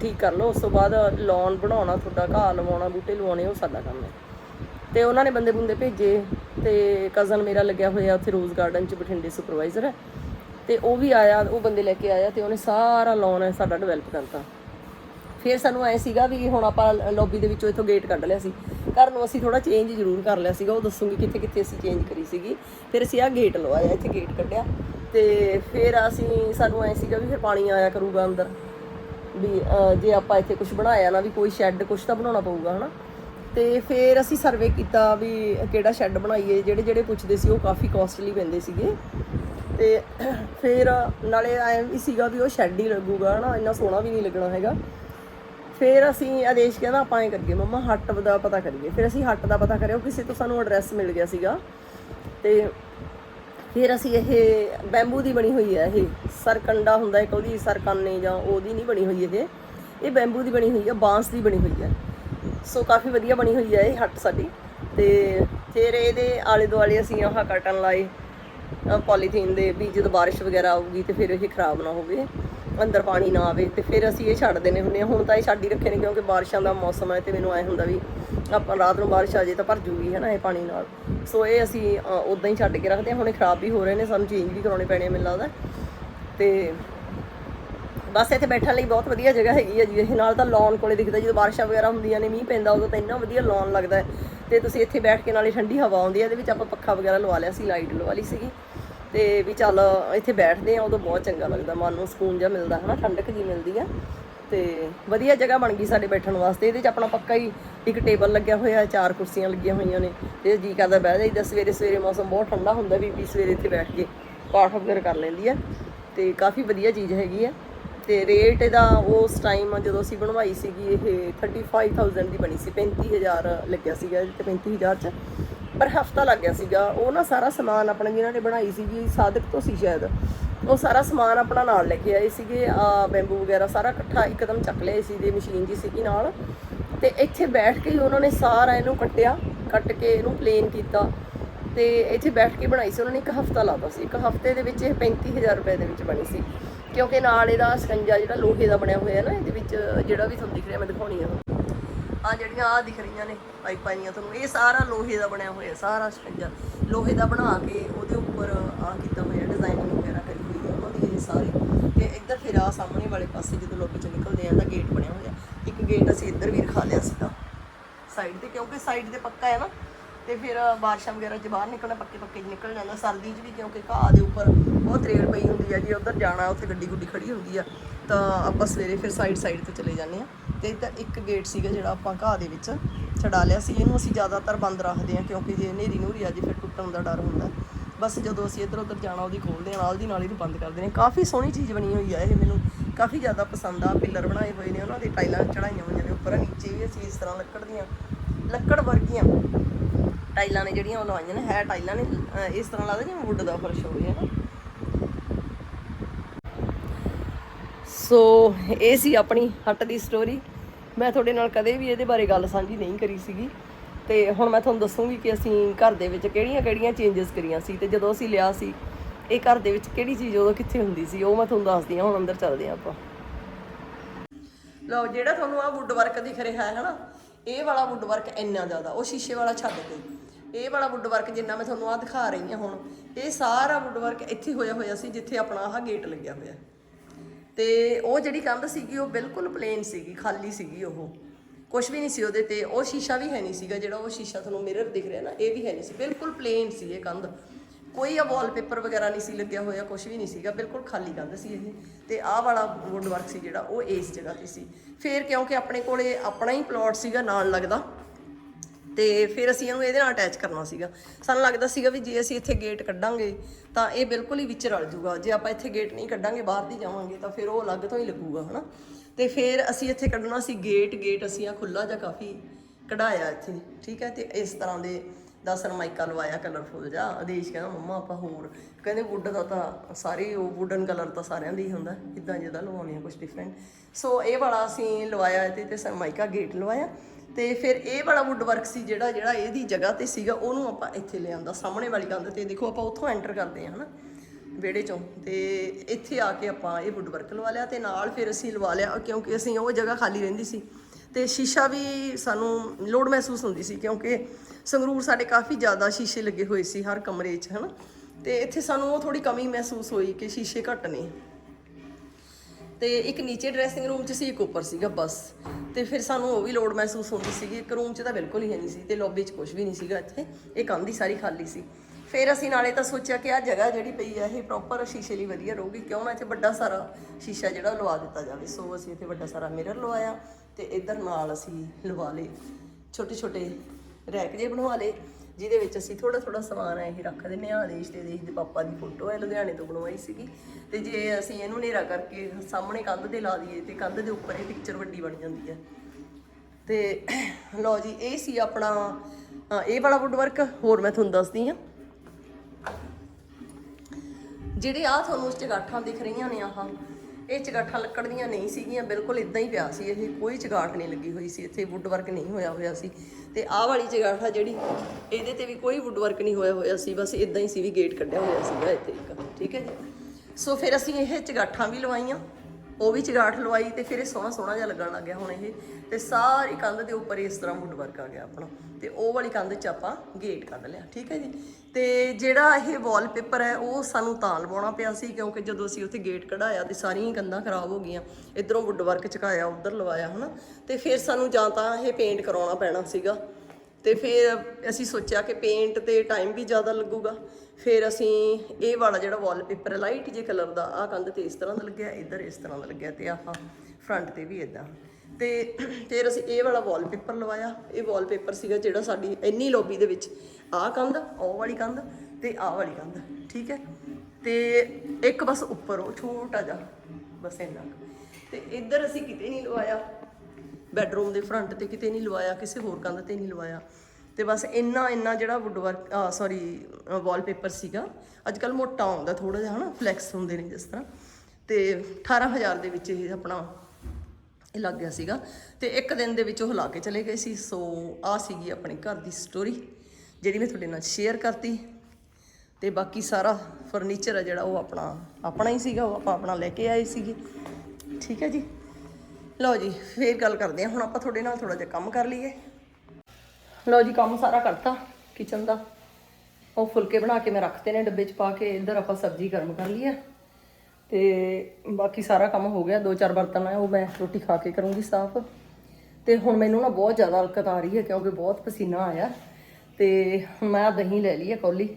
ਠੀਕ ਕਰ ਲਓ। ਉਸ ਤੋਂ ਬਾਅਦ ਲੋਨ ਬਣਾਉਣਾ ਤੁਹਾਡਾ, ਘਾਹ ਲਵਾਉਣਾ, ਬੂਟੇ ਲਵਾਉਣੇ, ਉਹ ਸਾਡਾ ਕੰਮ ਹੈ। ਤੇ ਉਹਨਾਂ ਨੇ ਬੰਦੇ ਬੁੰਦੇ ਭੇਜੇ ਤੇ ਕਜ਼ਨ ਮੇਰਾ ਲੱਗਿਆ ਹੋਇਆ ਉੱਥੇ ਰੋਜ਼ ਗਾਰਡਨ ਚ ਬਠਿੰਡੇ ਸੁਪਰਵਾਈਜ਼ਰ ਹੈ। ਤੇ ਉਹ ਵੀ ਆਇਆ, ਉਹ ਬੰਦੇ ਲੈ ਕੇ ਆਇਆ ਤੇ ਉਹਨੇ ਸਾਰਾ ਲੋਨ ਹੈ ਸਾਡਾ ਡਿਵੈਲਪ ਕਰਤਾ। ਫਿਰ ਸਾਨੂੰ ਐ ਸੀਗਾ ਵੀ ਹੁਣ ਆਪਾਂ ਲੌਬੀ ਦੇ ਵਿੱਚੋਂ ਇਥੋਂ ਗੇਟ ਕੱਢ ਲਿਆ ਸੀ। ਘਰ ਨੂੰ ਅਸੀਂ ਥੋੜਾ ਚੇਂਜ ਜ਼ਰੂਰ ਕਰ ਲਿਆ ਸੀਗਾ, ਉਹ ਦੱਸੂਗੀ ਕਿੱਥੇ ਕਿੱਥੇ ਅਸੀਂ ਚੇਂਜ ਕਰੀ ਸੀਗੀ। ਫਿਰ ਅਸੀਂ ਆ ਗੇਟ ਲਵਾਇਆ, ਇੱਥੇ ਗੇਟ ਕੱਢਿਆ। ਤੇ ਫਿਰ ਅਸੀਂ, ਸਾਨੂੰ ਐ ਸੀਗਾ ਵੀ ਫਿਰ ਪਾਣੀ ਆਇਆ ਕਰੂਗਾ ਅੰਦਰ। ਵੀ ਜੇ ਆਪਾਂ ਇੱਥੇ ਕੁਝ ਬਣਾਇਆ ਨਾ, ਵੀ ਕੋਈ ਸ਼ੈੱਡ ਕੁਝ ਤਾਂ ਬਣਾਉਣਾ ਪਊਗਾ, ਹਨਾ। ਤੇ ਫਿਰ ਅਸੀਂ ਸਰਵੇ ਕੀਤਾ ਵੀ ਕਿਹੜਾ ਸ਼ੈੱਡ ਬਣਾਈਏ, ਜਿਹੜੇ ਜਿਹੜੇ ਪੁੱਛਦੇ ਸੀ, ਉਹ ਕਾਫੀ ਕਾਸਟਲੀ ਪੈਂਦੇ ਸੀਗੇ। ਤੇ ਫਿਰ ਨਾਲੇ ਐਂ ਵੀ ਸੀਗਾ ਵੀ ਉਹ ਸ਼ੈੱਡ ਹੀ ਲੱਗੂਗਾ, ਹਨਾ। ਇੰਨਾ ਸੋਹਣਾ ਵੀ ਨਹੀਂ ਲੱਗਣਾ ਹੈਗਾ। ਫਿਰ ਅਸੀਂ ਆਦੇਸ਼ ਕਹਿੰਦਾ ਆਪਾਂ ਇਹ ਕਰੀਏ, ਮੰਮਾ ਹੱਟ ਦਾ ਪਤਾ ਕਰੀਏ। ਫਿਰ ਅਸੀਂ ਹੱਟ ਦਾ ਪਤਾ ਕਰਿਆ, ਉਹ ਕਿਸੇ ਤੋਂ ਸਾਨੂੰ ਐਡਰੈਸ ਮਿਲ ਗਿਆ ਸੀਗਾ। ਤੇ ਫਿਰ ਅਸੀਂ ਇਹ ਬੈਂਬੂ ਦੀ ਬਣੀ ਹੋਈ ਹੈ, ਇਹ ਸਰਕੰਡਾ ਹੁੰਦਾ ਇੱਕ, ਉਹਦੀ ਸਰਕਾਨੇ ਜਾਂ ਉਹਦੀ ਨਹੀਂ ਬਣੀ ਹੋਈ ਇਹ ਇਹ ਬੈਂਬੂ ਦੀ ਬਣੀ ਹੋਈ ਹੈ, ਬਾਂਸ ਦੀ ਬਣੀ ਹੋਈ ਹੈ। ਸੋ ਕਾਫੀ ਵਧੀਆ ਬਣੀ ਹੋਈ ਹੈ ਇਹ ਹੱਟ ਸਾਡੀ। ਤੇ ਫਿਰ ਇਹਦੇ ਆਲੇ ਦੁਆਲੇ ਅਸੀਂ ਆਹ ਕਟਨ ਲਾਏ ਪੋਲੀਥੀਨ ਦੇ ਵੀ ਜਦੋਂ ਬਾਰਿਸ਼ ਵਗੈਰਾ ਆਊਗੀ ਤੇ ਫਿਰ ਇਹ ਖਰਾਬ ਨਾ ਹੋਵੇ। ਅੰਦਰ ਪਾਣੀ ਨਾ ਆਵੇ ਤੇ ਫਿਰ ਅਸੀਂ ਇਹ ਛੱਡ ਦਿੰਨੇ ਹੁੰਦੇ ਆ ਹੁਣ ਤਾਂ ਇਹ ਛੱਡ ਹੀ ਰੱਖੇ ਨੇ ਕਿਉਂਕਿ ਬਾਰਿਸ਼ਾਂ ਦਾ ਮੌਸਮ ਹੈ ਤੇ ਮੈਨੂੰ ਐ ਹੁੰਦਾ ਵੀ ਆਪਾਂ ਰਾਤ ਨੂੰ ਬਾਰਿਸ਼ ਆ ਜੇ ਤਾਂ ਭਰ ਜੂਗੀ, ਹੈ ਨਾ ਇਹ ਪਾਣੀ ਨਾਲ। ਸੋ ਇਹ ਅਸੀਂ ਉਦਾਂ ਹੀ ਛੱਡ ਕੇ ਰੱਖਦੇ ਹਾਂ। ਹੁਣ ਇਹ ਖਰਾਬ ਵੀ ਹੋ ਰਹੇ ਨੇ, ਸਾਨੂੰ ਚੇਂਜ ਵੀ ਕਰਾਉਣੇ ਪੈਣੇ ਆ, ਮੈਨੂੰ ਲੱਗਦਾ। ਤੇ ਬਸ ਇੱਥੇ ਬੈਠਣ ਲਈ ਬਹੁਤ ਵਧੀਆ ਜਗ੍ਹਾ ਹੈਗੀ ਹੈ ਜੀ। ਇਹ ਨਾਲ ਤਾਂ ਲੌਨ ਕੋਲੇ ਦਿਖਦਾ, ਜਦੋਂ ਬਾਰਿਸ਼ਾਂ ਵਗੈਰਾ ਹੁੰਦੀਆਂ ਨੇ, ਮੀਂਹ ਪੈਂਦਾ ਉਦੋਂ ਤਾਂ ਇੰਨਾ ਵਧੀਆ ਲੌਨ ਲੱਗਦਾ ਹੈ। ਤੇ ਤੁਸੀਂ ਇੱਥੇ ਬੈਠ ਕੇ, ਨਾਲੇ ਠੰਡੀ ਹਵਾ ਆਉਂਦੀ ਹੈ, ਇਹਦੇ ਵਿੱਚ ਆਪਾਂ ਪੱਖਾ ਵਗੈਰਾ ਲਵਾ ਲਿਆ ਸੀ, ਲਾਈਟ ਲਵਾ ਲਈ ਸੀਗੀ। ਤੇ ਵੀ ਚੱਲ ਇੱਥੇ ਬੈਠਦੇ ਆ ਉਦੋਂ ਬਹੁਤ ਚੰਗਾ ਲੱਗਦਾ, ਮਨ ਨੂੰ ਸਕੂਨ ਜਿਹਾ ਮਿਲਦਾ, ਹਨਾ, ਠੰਡਕ ਜੀ ਮਿਲਦੀ ਆ। ਤੇ ਵਧੀਆ ਜਗ੍ਹਾ ਬਣ ਗਈ ਸਾਡੇ ਬੈਠਣ ਵਾਸਤੇ, ਇਹਦੇ 'ਚ ਆਪਣਾ ਪੱਕਾ ਹੀ ਇੱਕ ਟੇਬਲ ਲੱਗਿਆ ਹੋਇਆ, ਚਾਰ ਕੁਰਸੀਆਂ ਲੱਗੀਆਂ ਹੋਈਆਂ ਨੇ, ਤੇ ਜੀ ਕਰਦਾ ਬਹਿ ਜਾਈਦਾ, ਸਵੇਰੇ ਸਵੇਰੇ ਮੌਸਮ ਬਹੁਤ ਠੰਡਾ ਹੁੰਦਾ, ਬੀਬੀ ਸਵੇਰੇ ਇੱਥੇ ਬੈਠ ਕੇ ਪਾਠ ਵਗੈਰਾ ਕਰ ਲੈਂਦੀ ਆ, ਤੇ ਕਾਫੀ ਵਧੀਆ ਚੀਜ਼ ਹੈਗੀ ਆ। ਤੇ ਰੇਟ ਇਹਦਾ ਉਸ ਟਾਈਮ ਜਦੋਂ ਅਸੀਂ ਬਣਵਾਈ ਸੀਗੀ, ਇਹ 35000 ਦੀ ਬਣੀ ਸੀ 35000 ਲੱਗਿਆ ਸੀਗਾ, ਤੇ 35000 ਚ। ਪਰ ਹਫਤਾ ਲੱਗ ਗਿਆ ਸੀਗਾ। ਉਹ ਨਾ ਸਾਰਾ ਸਮਾਨ ਆਪਣੇ ਜਿਹਨਾਂ ਨੇ ਬਣਾਈ ਸੀਗੀ, ਸਾਦਕ ਤੋਂ ਸੀ ਸ਼ਾਇਦ। ਉਹ ਸਾਰਾ ਸਮਾਨ ਆਪਣਾ ਨਾਲ ਲੈ ਕੇ ਆਏ ਸੀਗੇ, ਆ ਬੈਂਬੂ ਵਗੈਰਾ ਸਾਰਾ ਇਕੱਠਾ ਇੱਕਦਮ ਚੱਕ ਲਿਆ ਸੀ, ਦੀ ਮਸ਼ੀਨ ਜੀ ਸੀਗੀ ਨਾਲ। ਤੇ ਇੱਥੇ ਬੈਠ ਕੇ ਹੀ ਉਹਨਾਂ ਨੇ ਸਾਰਾ ਇਹਨੂੰ ਕੱਟਿਆ, ਕੱਟ ਕੇ ਇਹਨੂੰ ਪਲੇਨ ਕੀਤਾ। ਤੇ ਇੱਥੇ ਬੈਠ ਕੇ ਬਣਾਈ ਸੀ, ਉਹਨਾਂ ਨੇ ਇੱਕ ਹਫਤਾ ਲਾਤਾ ਸੀ। ਇੱਕ ਹਫ਼ਤੇ ਦੇ ਵਿੱਚ ਇਹ 35000 ਰੁਪਏ ਦੇ ਵਿੱਚ ਬਣੀ ਸੀ। ਕਿਉਂਕਿ ਨਾਲ ਇਹਦਾ ਸਕੰਜਾ ਜਿਹੜਾ ਲੋਹੇ ਦਾ ਬਣਿਆ ਹੋਇਆ ਨਾ, ਇਹਦੇ ਵਿੱਚ ਜਿਹੜਾ ਵੀ ਤੁਹਾਨੂੰ ਦਿਖ ਰਿਹਾ, ਮੈਂ ਦਿਖਾਉਣੀ ਆ। ਆ ਜਿਹੜੀਆਂ ਆ ਦਿਖ ਰਹੀਆਂ ਨੇ ਪਾਈਪਾਂ ਜੀਆਂ ਤੁਹਾਨੂੰ, ਇਹ ਸਾਰਾ ਲੋਹੇ ਦਾ ਬਣਿਆ ਹੋਇਆ, ਸਾਰਾ ਸਕੰਜਾ ਲੋਹੇ ਦਾ ਬਣਾ ਕੇ ਉਹਦੇ ਉੱਪਰ ਆ ਕੀਤਾ ਹੋਇਆ ਡਿਜ਼ਾਈਨਿੰਗ ਵਗੈਰਾ ਕਰੀ ਹੋਈ ਹੈ ਉਹਨਾਂ ਦੀ ਇਹ ਸਾਰੀ। ਤੇ ਇੱਧਰ ਫਿਰ ਆ ਸਾਹਮਣੇ ਵਾਲੇ ਪਾਸੇ ਜਦੋਂ ਲੋਕ ਚ ਨਿਕਲਦੇ ਆ ਤਾਂ ਗੇਟ ਬਣਿਆ ਹੋਇਆ। ਇੱਕ ਗੇਟ ਅਸੀਂ ਇੱਧਰ ਵੀ ਰਖਾ ਲਿਆ ਸੀਗਾ। ਸਾਈਡ ਤੇ, ਕਿਉਂਕਿ ਸਾਈਡ ਤੇ ਪੱਕਾ ਹੈ ਨਾ ਤੇ ਫਿਰ ਬਾਰਿਸ਼ਾਂ ਵਗੈਰਾ ਚ ਬਾਹਰ ਨਿਕਲਣਾ, ਪੱਕੇ ਪੱਕੇ 'ਚ ਨਿਕਲ ਜਾਂਦਾ ਸਰਦੀ 'ਚ ਵੀ ਕਿਉਂਕਿ ਘਾਹ ਦੇ ਉੱਪਰ ਬਹੁਤ ਰੇੜ ਪਈ ਹੁੰਦੀ ਆ, ਜੇ ਉੱਧਰ ਜਾਣਾ, ਉੱਥੇ ਗੱਡੀ ਗੁੱਡੀ ਖੜੀ ਹੁੰਦੀ ਆ, ਤਾਂ ਆਪਾਂ ਸਵੇਰੇ ਫਿਰ ਸਾਈਡ ਸਾਈਡ ਤੇ ਚਲੇ ਜਾਂਦੇ ਆ। ਤੇ ਇੱਧਰ ਇੱਕ ਗੇਟ ਸੀਗਾ ਜਿਹੜਾ ਆਪਾਂ ਘਾਹ ਦੇ ਵਿੱਚ ਛਡਾ ਲਿਆ ਸੀ, ਇਹਨੂੰ ਅਸੀਂ ਜ਼ਿਆਦਾਤਰ ਬੰਦ ਰੱਖਦੇ ਆ, ਕਿਉਂਕਿ ਜੇ ਹਨੇਰੀ ਨੂਰੀ ਆ ਜੇ ਫਿਰ ਟੁੱਟਣ ਦਾ ਡਰ ਹੁੰਦਾ। ਬਸ ਜਦੋਂ ਅਸੀਂ ਇੱਧਰ ਉੱਧਰ ਜਾਣਾ, ਉਹਦੀ ਖੋਲਦੇ ਆ, ਨਾਲ ਦੀ ਨਾਲ ਇਹਨੂੰ ਬੰਦ ਕਰਦੇ ਨੇ ਕਾਫੀ ਸੋਹਣੀ ਚੀਜ਼ ਬਣੀ ਹੋਈ ਆ, ਇਹ ਮੈਨੂੰ ਕਾਫੀ ਜ਼ਿਆਦਾ ਪਸੰਦ ਆ। ਪਿੱਲਰ ਬਣਾਏ ਹੋਏ ਨੇ, ਉਹਨਾਂ ਦੇ ਟਾਈਲਾਂ ਚੜਾਈਆਂ ਹੋਈਆਂ ਨੇ, ਉੱਪਰ ਨੀਚੇ ਵੀ ਅਸੀਂ ਇਸ ਤਰ੍ਹਾਂ ਲੱਕੜ ਦੀਆਂ, ਲੱਕੜ ਵਰਗੀਆਂ। ਟਾਈਲਾਂ ਨੇ ਜਿਹੜੀਆਂ ਉਹ ਲਵਾਈਆਂ ਨੇ, ਹੈ ਟਾਈਲਾਂ ਨੇ ਇਸ ਤਰ੍ਹਾਂ ਲੱਗਦਾ ਜਿਵੇਂ ਵੁੱਡ ਦਾ ਫਰਸ਼ ਹੋਵੇ ਹੈ ਨਾ। ਸੋ ਇਹ ਸੀ ਆਪਣੀ ਹੱਟ ਦੀ ਸਟੋਰੀ ਮੈਂ ਤੁਹਾਡੇ ਨਾਲ ਕਦੇ ਵੀ ਇਹਦੇ ਬਾਰੇ ਗੱਲ ਸਾਂਝੀ ਨਹੀਂ ਕਰੀ ਸੀਗੀ। ਤੇ ਹੁਣ ਮੈਂ ਤੁਹਾਨੂੰ ਦੱਸੂਗੀ ਕਿ ਅਸੀਂ ਘਰ ਦੇ ਵਿੱਚ ਕਿਹੜੀਆਂ-ਕਿਹੜੀਆਂ ਚੇਂਜਸ ਕਰੀਆਂ ਸੀ ਤੇ ਜਦੋਂ ਅਸੀਂ ਲਿਆ ਸੀ, ਇਹ ਘਰ ਦੇ ਵਿੱਚ ਕਿਹੜੀ ਚੀਜ਼ ਉਦੋਂ ਕਿੱਥੇ ਹੁੰਦੀ ਸੀ, ਉਹ ਮੈਂ ਤੁਹਾਨੂੰ ਦੱਸਦੀ ਹਾਂ, ਹੁਣ ਅੰਦਰ ਚੱਲਦੇ ਹਾਂ ਆਪਾਂ। ਲਓ, ਜਿਹੜਾ ਤੁਹਾਨੂੰ ਆ ਵੁੱਡ ਵਰਕ ਦਿਖ ਰਿਹਾ ਹੈ ਹਨਾ ਇਹ ਵਾਲਾ ਵੁੱਡ ਵਰਕ ਇੰਨਾ ਜ਼ਿਆਦਾ, ਉਹ ਸ਼ੀਸ਼ੇ ਵਾਲਾ ਛੱਡ ਕੇ ਇਹ ਵਾਲਾ ਵੁੱਡ ਵਰਕ ਜਿੰਨਾ ਮੈਂ ਤੁਹਾਨੂੰ ਆ ਦਿਖਾ ਰਹੀ ਹਾਂ ਹੁਣ, ਇਹ ਸਾਰਾ ਵੁੱਡ ਵਰਕ ਇੱਥੇ ਹੋਇਆ ਹੋਇਆ ਸੀ, ਜਿੱਥੇ ਆਪਣਾ ਆਹ ਗੇਟ ਲੱਗਿਆ ਹੋਇਆ। ਤੇ ਉਹ ਜਿਹੜੀ ਕੰਧ ਸੀਗੀ, ਉਹ ਬਿਲਕੁਲ ਪਲੇਨ ਸੀਗੀ, ਖਾਲੀ ਸੀਗੀ ਉਹ। ਕੁਝ ਵੀ ਨਹੀਂ ਸੀ ਉਹਦੇ ਤੇ, ਉਹ ਸ਼ੀਸ਼ਾ ਵੀ ਹੈ ਨਹੀਂ ਸੀਗਾ ਜਿਹੜਾ ਉਹ ਸ਼ੀਸ਼ਾ ਤੁਹਾਨੂੰ ਮਿਰਰ ਦਿਖ ਰਿਹਾ ਨਾ, ਇਹ ਵੀ ਹੈ ਨਹੀਂ ਸੀ। ਬਿਲਕੁਲ ਪਲੇਨ ਸੀ ਇਹ ਕੰਧ। ਕੋਈ ਆ ਵਾਲਪੇਪਰ ਵਗੈਰਾ ਨਹੀਂ ਸੀ ਲੱਗਿਆ ਹੋਇਆ ਕੁਝ ਵੀ ਨਹੀਂ ਸੀਗਾ, ਬਿਲਕੁਲ ਖਾਲੀ ਕੰਧ ਸੀ ਇਹ। ਤੇ ਆਹ ਵਾਲਾ ਵੁੱਡ ਵਰਕ ਸੀ ਜਿਹੜਾ, ਉਹ ਇਸ ਜਗ੍ਹਾ ਤੇ ਸੀ। ਫਿਰ ਕਿਉਂਕਿ ਆਪਣੇ ਕੋਲੇ ਆਪਣਾ ਹੀ ਪਲਾਟ ਸੀਗਾ, ਨਾਲ ਲੱਗਦਾ। ਤੇ ਫਿਰ ਅਸੀਂ ਇਹਨੂੰ ਇਹਦੇ ਨਾਲ ਅਟੈਚ ਕਰਨਾ ਸੀਗਾ। ਸਾਨੂੰ ਲੱਗਦਾ ਸੀਗਾ ਵੀ ਜੇ ਅਸੀਂ ਇੱਥੇ ਗੇਟ ਕੱਢਾਂਗੇ, ਤਾਂ ਇਹ ਬਿਲਕੁਲ ਹੀ ਵਿੱਚ ਰਲ ਜੂਗਾ। ਜੇ ਆਪਾਂ ਇੱਥੇ ਗੇਟ ਨਹੀਂ ਕੱਢਾਂਗੇ, ਬਾਹਰ ਦੀ ਜਾਵਾਂਗੇ, ਤਾਂ ਫਿਰ ਉਹ ਅਲੱਗ ਤੋਂ ਹੀ ਲੱਗੂਗਾ, ਹਨਾ? ਤੇ ਫਿਰ ਅਸੀਂ ਇੱਥੇ ਕੱਢਣਾ ਸੀ ਗੇਟ ਗੇਟ ਅਸੀਂ ਆ ਖੁੱਲਾ ਜਾਂ ਕਾਫੀ ਕਢਾਇਆ ਇੱਥੇ, ਠੀਕ ਹੈ? ਤੇ ਇਸ ਤਰ੍ਹਾਂ ਦੇ ਦਾ ਸਰਮਾਈਕਾ ਲਵਾਇਆ ਕਲਰਫੁਲ ਜਿਹਾ। ਆਦੇਸ਼ ਕਹਿੰਦਾ, ਮੰਮਾ, ਆਪਾਂ ਹੋਰ। ਕਹਿੰਦੇ ਵੁੱਡ ਦਾ ਤਾਂ ਸਾਰੇ ਉਹ ਵੁੱਡਨ ਕਲਰ ਤਾਂ ਸਾਰਿਆਂ ਦੇ ਹੀ ਹੁੰਦਾ। ਇਦਾਂ ਜਿਹਦਾ ਲਵਾਉਣੇ ਆ ਕੁਝ ਡਿਫਰੈਂਟ ਸੋ ਇਹ ਵਾਲਾ ਅਸੀਂ ਲਵਾਇਆ ਤੇ ਤੇ ਸਰਮਾਈਕਾ ਗੇਟ ਲਵਾਇਆ। ਤੇ ਫਿਰ ਇਹ ਵਾਲਾ ਵੁੱਡ ਵਰਕ ਸੀ ਜਿਹੜਾ ਜਿਹੜਾ ਇਹਦੀ ਜਗ੍ਹਾ ਤੇ ਸੀਗਾ, ਉਹਨੂੰ ਆਪਾਂ ਇੱਥੇ ਲਿਆਂਦਾ ਸਾਹਮਣੇ ਵਾਲੀ ਕੰਧ ਤੇ ਦੇਖੋ ਆਪਾਂ ਉੱਥੋਂ ਐਂਟਰ ਕਰਦੇ ਹਾਂ ਹਨਾ, ਵਿਹੜੇ ਚੋਂ। ਤੇ ਇੱਥੇ ਆ ਕੇ ਆਪਾਂ ਇਹ ਵੁੱਡ ਵਰਕ ਲਵਾ ਲਿਆ ਤੇ ਨਾਲ ਫਿਰ ਅਸੀਂ ਲਵਾ ਲਿਆ, ਕਿਉਂਕਿ ਅਸੀਂ ਉਹ ਜਗ੍ਹਾ ਖਾਲੀ ਰਹਿੰਦੀ ਸੀ। ਤੇ ਸ਼ੀਸ਼ਾ ਵੀ ਸਾਨੂੰ ਲੋੜ ਮਹਿਸੂਸ ਹੁੰਦੀ ਸੀ, ਕਿਉਂਕਿ ਸੰਗਰੂਰ ਸਾਡੇ ਕਾਫੀ ਜ਼ਿਆਦਾ ਸ਼ੀਸ਼ੇ ਲੱਗੇ ਹੋਏ ਸੀ ਹਰ ਕਮਰੇ 'ਚ, ਹਨਾ। ਤੇ ਇੱਥੇ ਸਾਨੂੰ ਉਹ ਥੋੜੀ ਕਮੀ ਮਹਿਸੂਸ ਹੋਈ ਕਿ ਸ਼ੀਸ਼ੇ ਘੱਟ ਨੇ। ਤੇ ਇੱਕ ਨੀਚੇ ਡਰੈਸਿੰਗ ਰੂਮ 'ਚ ਸੀ, ਇੱਕ ਉੱਪਰ ਸੀਗਾ, ਬਸ। ਤੇ ਫਿਰ ਸਾਨੂੰ ਉਹ ਵੀ ਲੋਡ ਮਹਿਸੂਸ ਹੁੰਦੀ ਸੀਗੀ, ਇੱਕ ਰੂਮ 'ਚ ਤਾਂ ਬਿਲਕੁਲ ਹੀ ਹੈ ਨਹੀਂ ਸੀ ਤੇ ਲੌਬੀ 'ਚ ਕੁਝ ਵੀ ਨਹੀਂ ਸੀਗਾ ਇੱਥੇ। ਇਹ ਕੰਧ ਹੀ ਸਾਰੀ ਖਾਲੀ ਸੀ। ਫਿਰ ਅਸੀਂ ਨਾਲੇ ਤਾਂ ਸੋਚਿਆ ਕਿ ਆ ਜਗ੍ਹਾ ਜਿਹੜੀ ਪਈ ਆ, ਇਹ ਪ੍ਰੋਪਰ ਸ਼ੀਸ਼ੇ ਲਈ ਵਧੀਆ ਰਹੂਗੀ, ਕਿਉਂ ਨਾ ਇੱਥੇ ਵੱਡਾ ਸਾਰਾ ਸ਼ੀਸ਼ਾ ਜਿਹੜਾ ਲਵਾ ਦਿੱਤਾ ਜਾਵੇ। ਸੋ ਅਸੀਂ ਇੱਥੇ ਵੱਡਾ ਸਾਰਾ ਮਿਰਰ ਲਵਾਇਆ ਤੇ ਇੱਧਰ ਨਾਲ ਅਸੀਂ ਲਵਾ ਲਏ ਛੋਟੇ ਛੋਟੇ ਰੈਕ ਜੇ ਬਣਵਾ ਲਏ। ਜਿਹਦੇ ਵਿੱਚ ਅਸੀਂ ਥੋੜਾ ਥੋੜਾ ਸਮਾਨ ਆ ਇਹ ਰੱਖ ਦਿੰਨੇ ਆ ਆਦੇਸ਼ ਤੇ ਦੇਸ਼ ਦੇ ਪਾਪਾ ਦੀ ਫੋਟੋ ਹੈ ਲੁਧਿਆਣੇ ਤੋਂ ਬਣਵਾਈ ਸੀਗੀ। ਤੇ ਜੇ ਅਸੀਂ ਇਹਨੂੰ ਹਨੇਰਾ ਕਰਕੇ ਸਾਹਮਣੇ ਕੰਧ ਤੇ ਲਾ ਦਈਏ ਤੇ ਕੰਧ ਦੇ ਉੱਪਰ ਇਹ ਪਿਕਚਰ ਵੱਡੀ ਬਣ ਜਾਂਦੀ ਹੈ। ਤੇ ਲਓ ਜੀ ਇਹ ਸੀ ਆਪਣਾ ਅ, ਇਹ ਵਾਲਾ ਵੁੱਡ ਵਰਕ ਹੋਰ ਮੈਂ ਤੁਹਾਨੂੰ ਦੱਸਦੀ ਹਾਂ। ਜਿਹੜੇ ਆ ਤੁਹਾਨੂੰ ਚਗਾਠਾਂ ਦਿਖ ਰਹੀਆਂ ਨੇ ਆਹ ਇਹ ਚਗਾਠਾਂ ਲੱਕੜ ਦੀਆਂ ਨਹੀਂ ਸੀਗੀਆਂ, ਬਿਲਕੁਲ ਇਦਾਂ ਹੀ ਪਿਆ ਸੀ ਇਹ, ਕੋਈ ਚਗਾਠ ਨਹੀਂ ਲੱਗੀ ਹੋਈ ਸੀ, ਇੱਥੇ ਵੁੱਡ ਵਰਕ ਨਹੀਂ ਹੋਇਆ ਹੋਇਆ ਸੀ। ਤੇ ਆਹ ਵਾਲੀ ਚਗਾਠ ਆ ਜਿਹੜੀ, ਇਹਦੇ ਤੇ ਵੀ ਕੋਈ ਵੁੱਡ ਵਰਕ ਨਹੀਂ ਹੋਇਆ ਹੋਇਆ ਸੀ, ਬਸ ਇਦਾਂ ਹੀ ਸੀ ਵੀ ਗੇਟ ਕੱਢਿਆ ਹੋਇਆ ਸੀਗਾ ਇੱਥੇ ਇੱਕ, ਠੀਕ ਹੈ ਜੀ? ਸੋ ਫਿਰ ਅਸੀਂ ਇਹ ਚਗਾਠਾਂ ਵੀ ਲਵਾਈਆਂ। ਉਹ ਵੀ ਚਗਾਠ ਲਵਾਈ ਤੇ ਫਿਰ ਇਹ ਸੋਹਣਾ ਸੋਹਣਾ ਜਿਹਾ ਲੱਗਣ ਲੱਗ ਗਿਆ ਹੁਣ ਇਹ। ਤੇ ਸਾਰੀ ਕੰਧ ਦੇ ਉੱਪਰ ਇਸ ਤਰ੍ਹਾਂ ਵੁੱਡ ਵਰਕ ਆ ਗਿਆ ਆਪਣਾ। ਤੇ ਉਹ ਵਾਲੀ ਕੰਧ 'ਚ ਆਪਾਂ ਗੇਟ ਕੱਢ ਲਿਆ, ਠੀਕ ਹੈ ਜੀ। ਤੇ ਜਿਹੜਾ ਇਹ ਵਾਲਪੇਪਰ ਹੈ, ਉਹ ਸਾਨੂੰ ਤਾਂ ਲਵਾਉਣਾ ਪਿਆ ਸੀ ਕਿਉਂਕਿ ਜਦੋਂ ਅਸੀਂ ਉੱਥੇ ਗੇਟ ਕਢਾਇਆ ਤੇ ਸਾਰੀਆਂ ਕੰਧਾਂ ਖਰਾਬ ਹੋ ਗਈਆਂ, ਇਧਰੋਂ ਵੁੱਡ ਵਰਕ ਚਕਾਇਆ, ਉਧਰ ਲਵਾਇਆ, ਹਨਾ। ਤੇ ਫਿਰ ਸਾਨੂੰ ਜਾਂ ਤਾਂ ਇਹ ਪੇਂਟ ਕਰਾਉਣਾ ਪੈਣਾ ਸੀਗਾ। ਤੇ ਫਿਰ ਅਸੀਂ ਸੋਚਿਆ ਕਿ ਪੇਂਟ ਤੇ ਟਾਈਮ ਵੀ ਜ਼ਿਆਦਾ ਲੱਗੂਗਾ। ਫਿਰ ਅਸੀਂ ਇਹ ਵਾਲਾ ਜਿਹੜਾ ਵਾਲਪੇਪਰ ਲਾਈਟ ਜੇ ਕਲਰ ਦਾ, ਆਹ ਕੰਧ ਤੇ ਇਸ ਤਰ੍ਹਾਂ ਦਾ ਲੱਗਿਆ, ਇੱਧਰ ਇਸ ਤਰ੍ਹਾਂ ਦਾ ਲੱਗਿਆ ਤੇ ਆਹ ਫਰੰਟ ਤੇ ਵੀ ਇਦਾਂ ਤੇ ਫਿਰ ਅਸੀਂ ਇਹ ਵਾਲਾ ਵਾਲਪੇਪਰ ਲਵਾਇਆ। ਇਹ ਵਾਲਪੇਪਰ ਸੀਗਾ ਜਿਹੜਾ ਸਾਡੀ ਇੰਨੀ ਲੌਬੀ ਦੇ ਵਿੱਚ, ਆਹ ਕੰਧ, ਉਹ ਵਾਲੀ ਕੰਧ ਤੇ ਆਹ ਵਾਲੀ ਕੰਧ, ਠੀਕ ਹੈ? ਤੇ ਇੱਕ ਬਸ ਉੱਪਰ ਉਹ ਛੋਟਾ ਜਿਹਾ, ਬਸ ਇੰਨਾ ਕੁ। ਤੇ ਇੱਧਰ ਅਸੀਂ ਕਿਤੇ ਨਹੀਂ ਲਵਾਇਆ। ਬੈੱਡਰੂਮ ਦੇ ਫਰੰਟ ਤੇ ਕਿਤੇ ਨਹੀਂ ਲਵਾਇਆ, ਕਿਸੇ ਹੋਰ ਕੰਧ ਤੇ ਨਹੀਂ ਲਵਾਇਆ। ਤੇ ਬਸ ਇੰਨਾ ਇੰਨਾ ਜਿਹੜਾ ਵੁੱਡ ਵਰਕ ਸੌਰੀ ਵਾਲਪੇਪਰ ਸੀਗਾ ਅੱਜ ਕੱਲ ਮੋਟਾ ਆਉਂਦਾ ਥੋੜਾ ਜਿਹਾ, ਹਨਾ ਫਲੈਕਸ ਹੁੰਦੇ ਨੇ ਜਿਸ ਤਰ੍ਹਾਂ। ਤੇ 18000 ਦੇ ਵਿੱਚ ਇਹ ਆਪਣਾ ਇਹ ਲੱਗ ਗਿਆ ਸੀਗਾ। ਤੇ ਇੱਕ ਦਿਨ ਦੇ ਵਿੱਚ ਉਹ ਲਾ ਕੇ ਚਲੇ ਗਏ ਸੀ। ਸੋ ਆ ਸੀਗੀ ਆਪਣੇ ਘਰ ਦੀ ਸਟੋਰੀ ਜਿਹੜੀ ਮੈਂ ਤੁਹਾਡੇ ਨਾਲ ਸ਼ੇਅਰ ਕਰਤੀ। ਤੇ ਬਾਕੀ ਸਾਰਾ ਫਰਨੀਚਰ ਆ ਜਿਹੜਾ ਉਹ ਆਪਣਾ ਆਪਣਾ ਹੀ ਸੀਗਾ, ਉਹ ਆਪਾਂ ਆਪਣਾ ਲੈ ਕੇ ਆਏ ਸੀਗੇ। ਠੀਕ ਹੈ ਜੀ? ਲਓ ਜੀ, ਫੇਰ ਗੱਲ ਕਰਦੇ ਹਾਂ। ਹੁਣ ਆਪਾਂ ਤੁਹਾਡੇ ਨਾਲ ਥੋੜਾ ਜਿਹਾ ਕੰਮ ਕਰ ਲਈਏ। ਲਓ ਜੀ, ਕੰਮ ਸਾਰਾ ਕਰਤਾ ਕਿਚਨ ਦਾ। ਉਹ ਫੁਲਕੇ ਬਣਾ ਕੇ ਮੈਂ ਰੱਖਤੇ ਨੇ, ਡੱਬੇ 'ਚ ਪਾ ਕੇ, ਇੱਧਰ ਆਪਾਂ ਸਬਜ਼ੀ ਗਰਮ ਕਰ ਲਈ ਹੈ ਤੇ ਬਾਕੀ ਸਾਰਾ ਕੰਮ ਹੋ ਗਿਆ, ਦੋ ਚਾਰ ਬਰਤਨ ਹੈ ਉਹ ਮੈਂ ਰੋਟੀ ਖਾ ਕੇ ਕਰੂੰਗੀ ਸਾਫ਼ ਤੇ ਹੁਣ ਮੈਨੂੰ ਨਾ ਬਹੁਤ ਜ਼ਿਆਦਾ ਹਲਕਤ ਆ ਰਹੀ ਹੈ, ਕਿਉਂਕਿ ਬਹੁਤ ਪਸੀਨਾ ਆਇਆ। ਤੇ ਮੈਂ ਦਹੀਂ ਲੈ ਲਈ ਹੈ ਕੌਲੀ।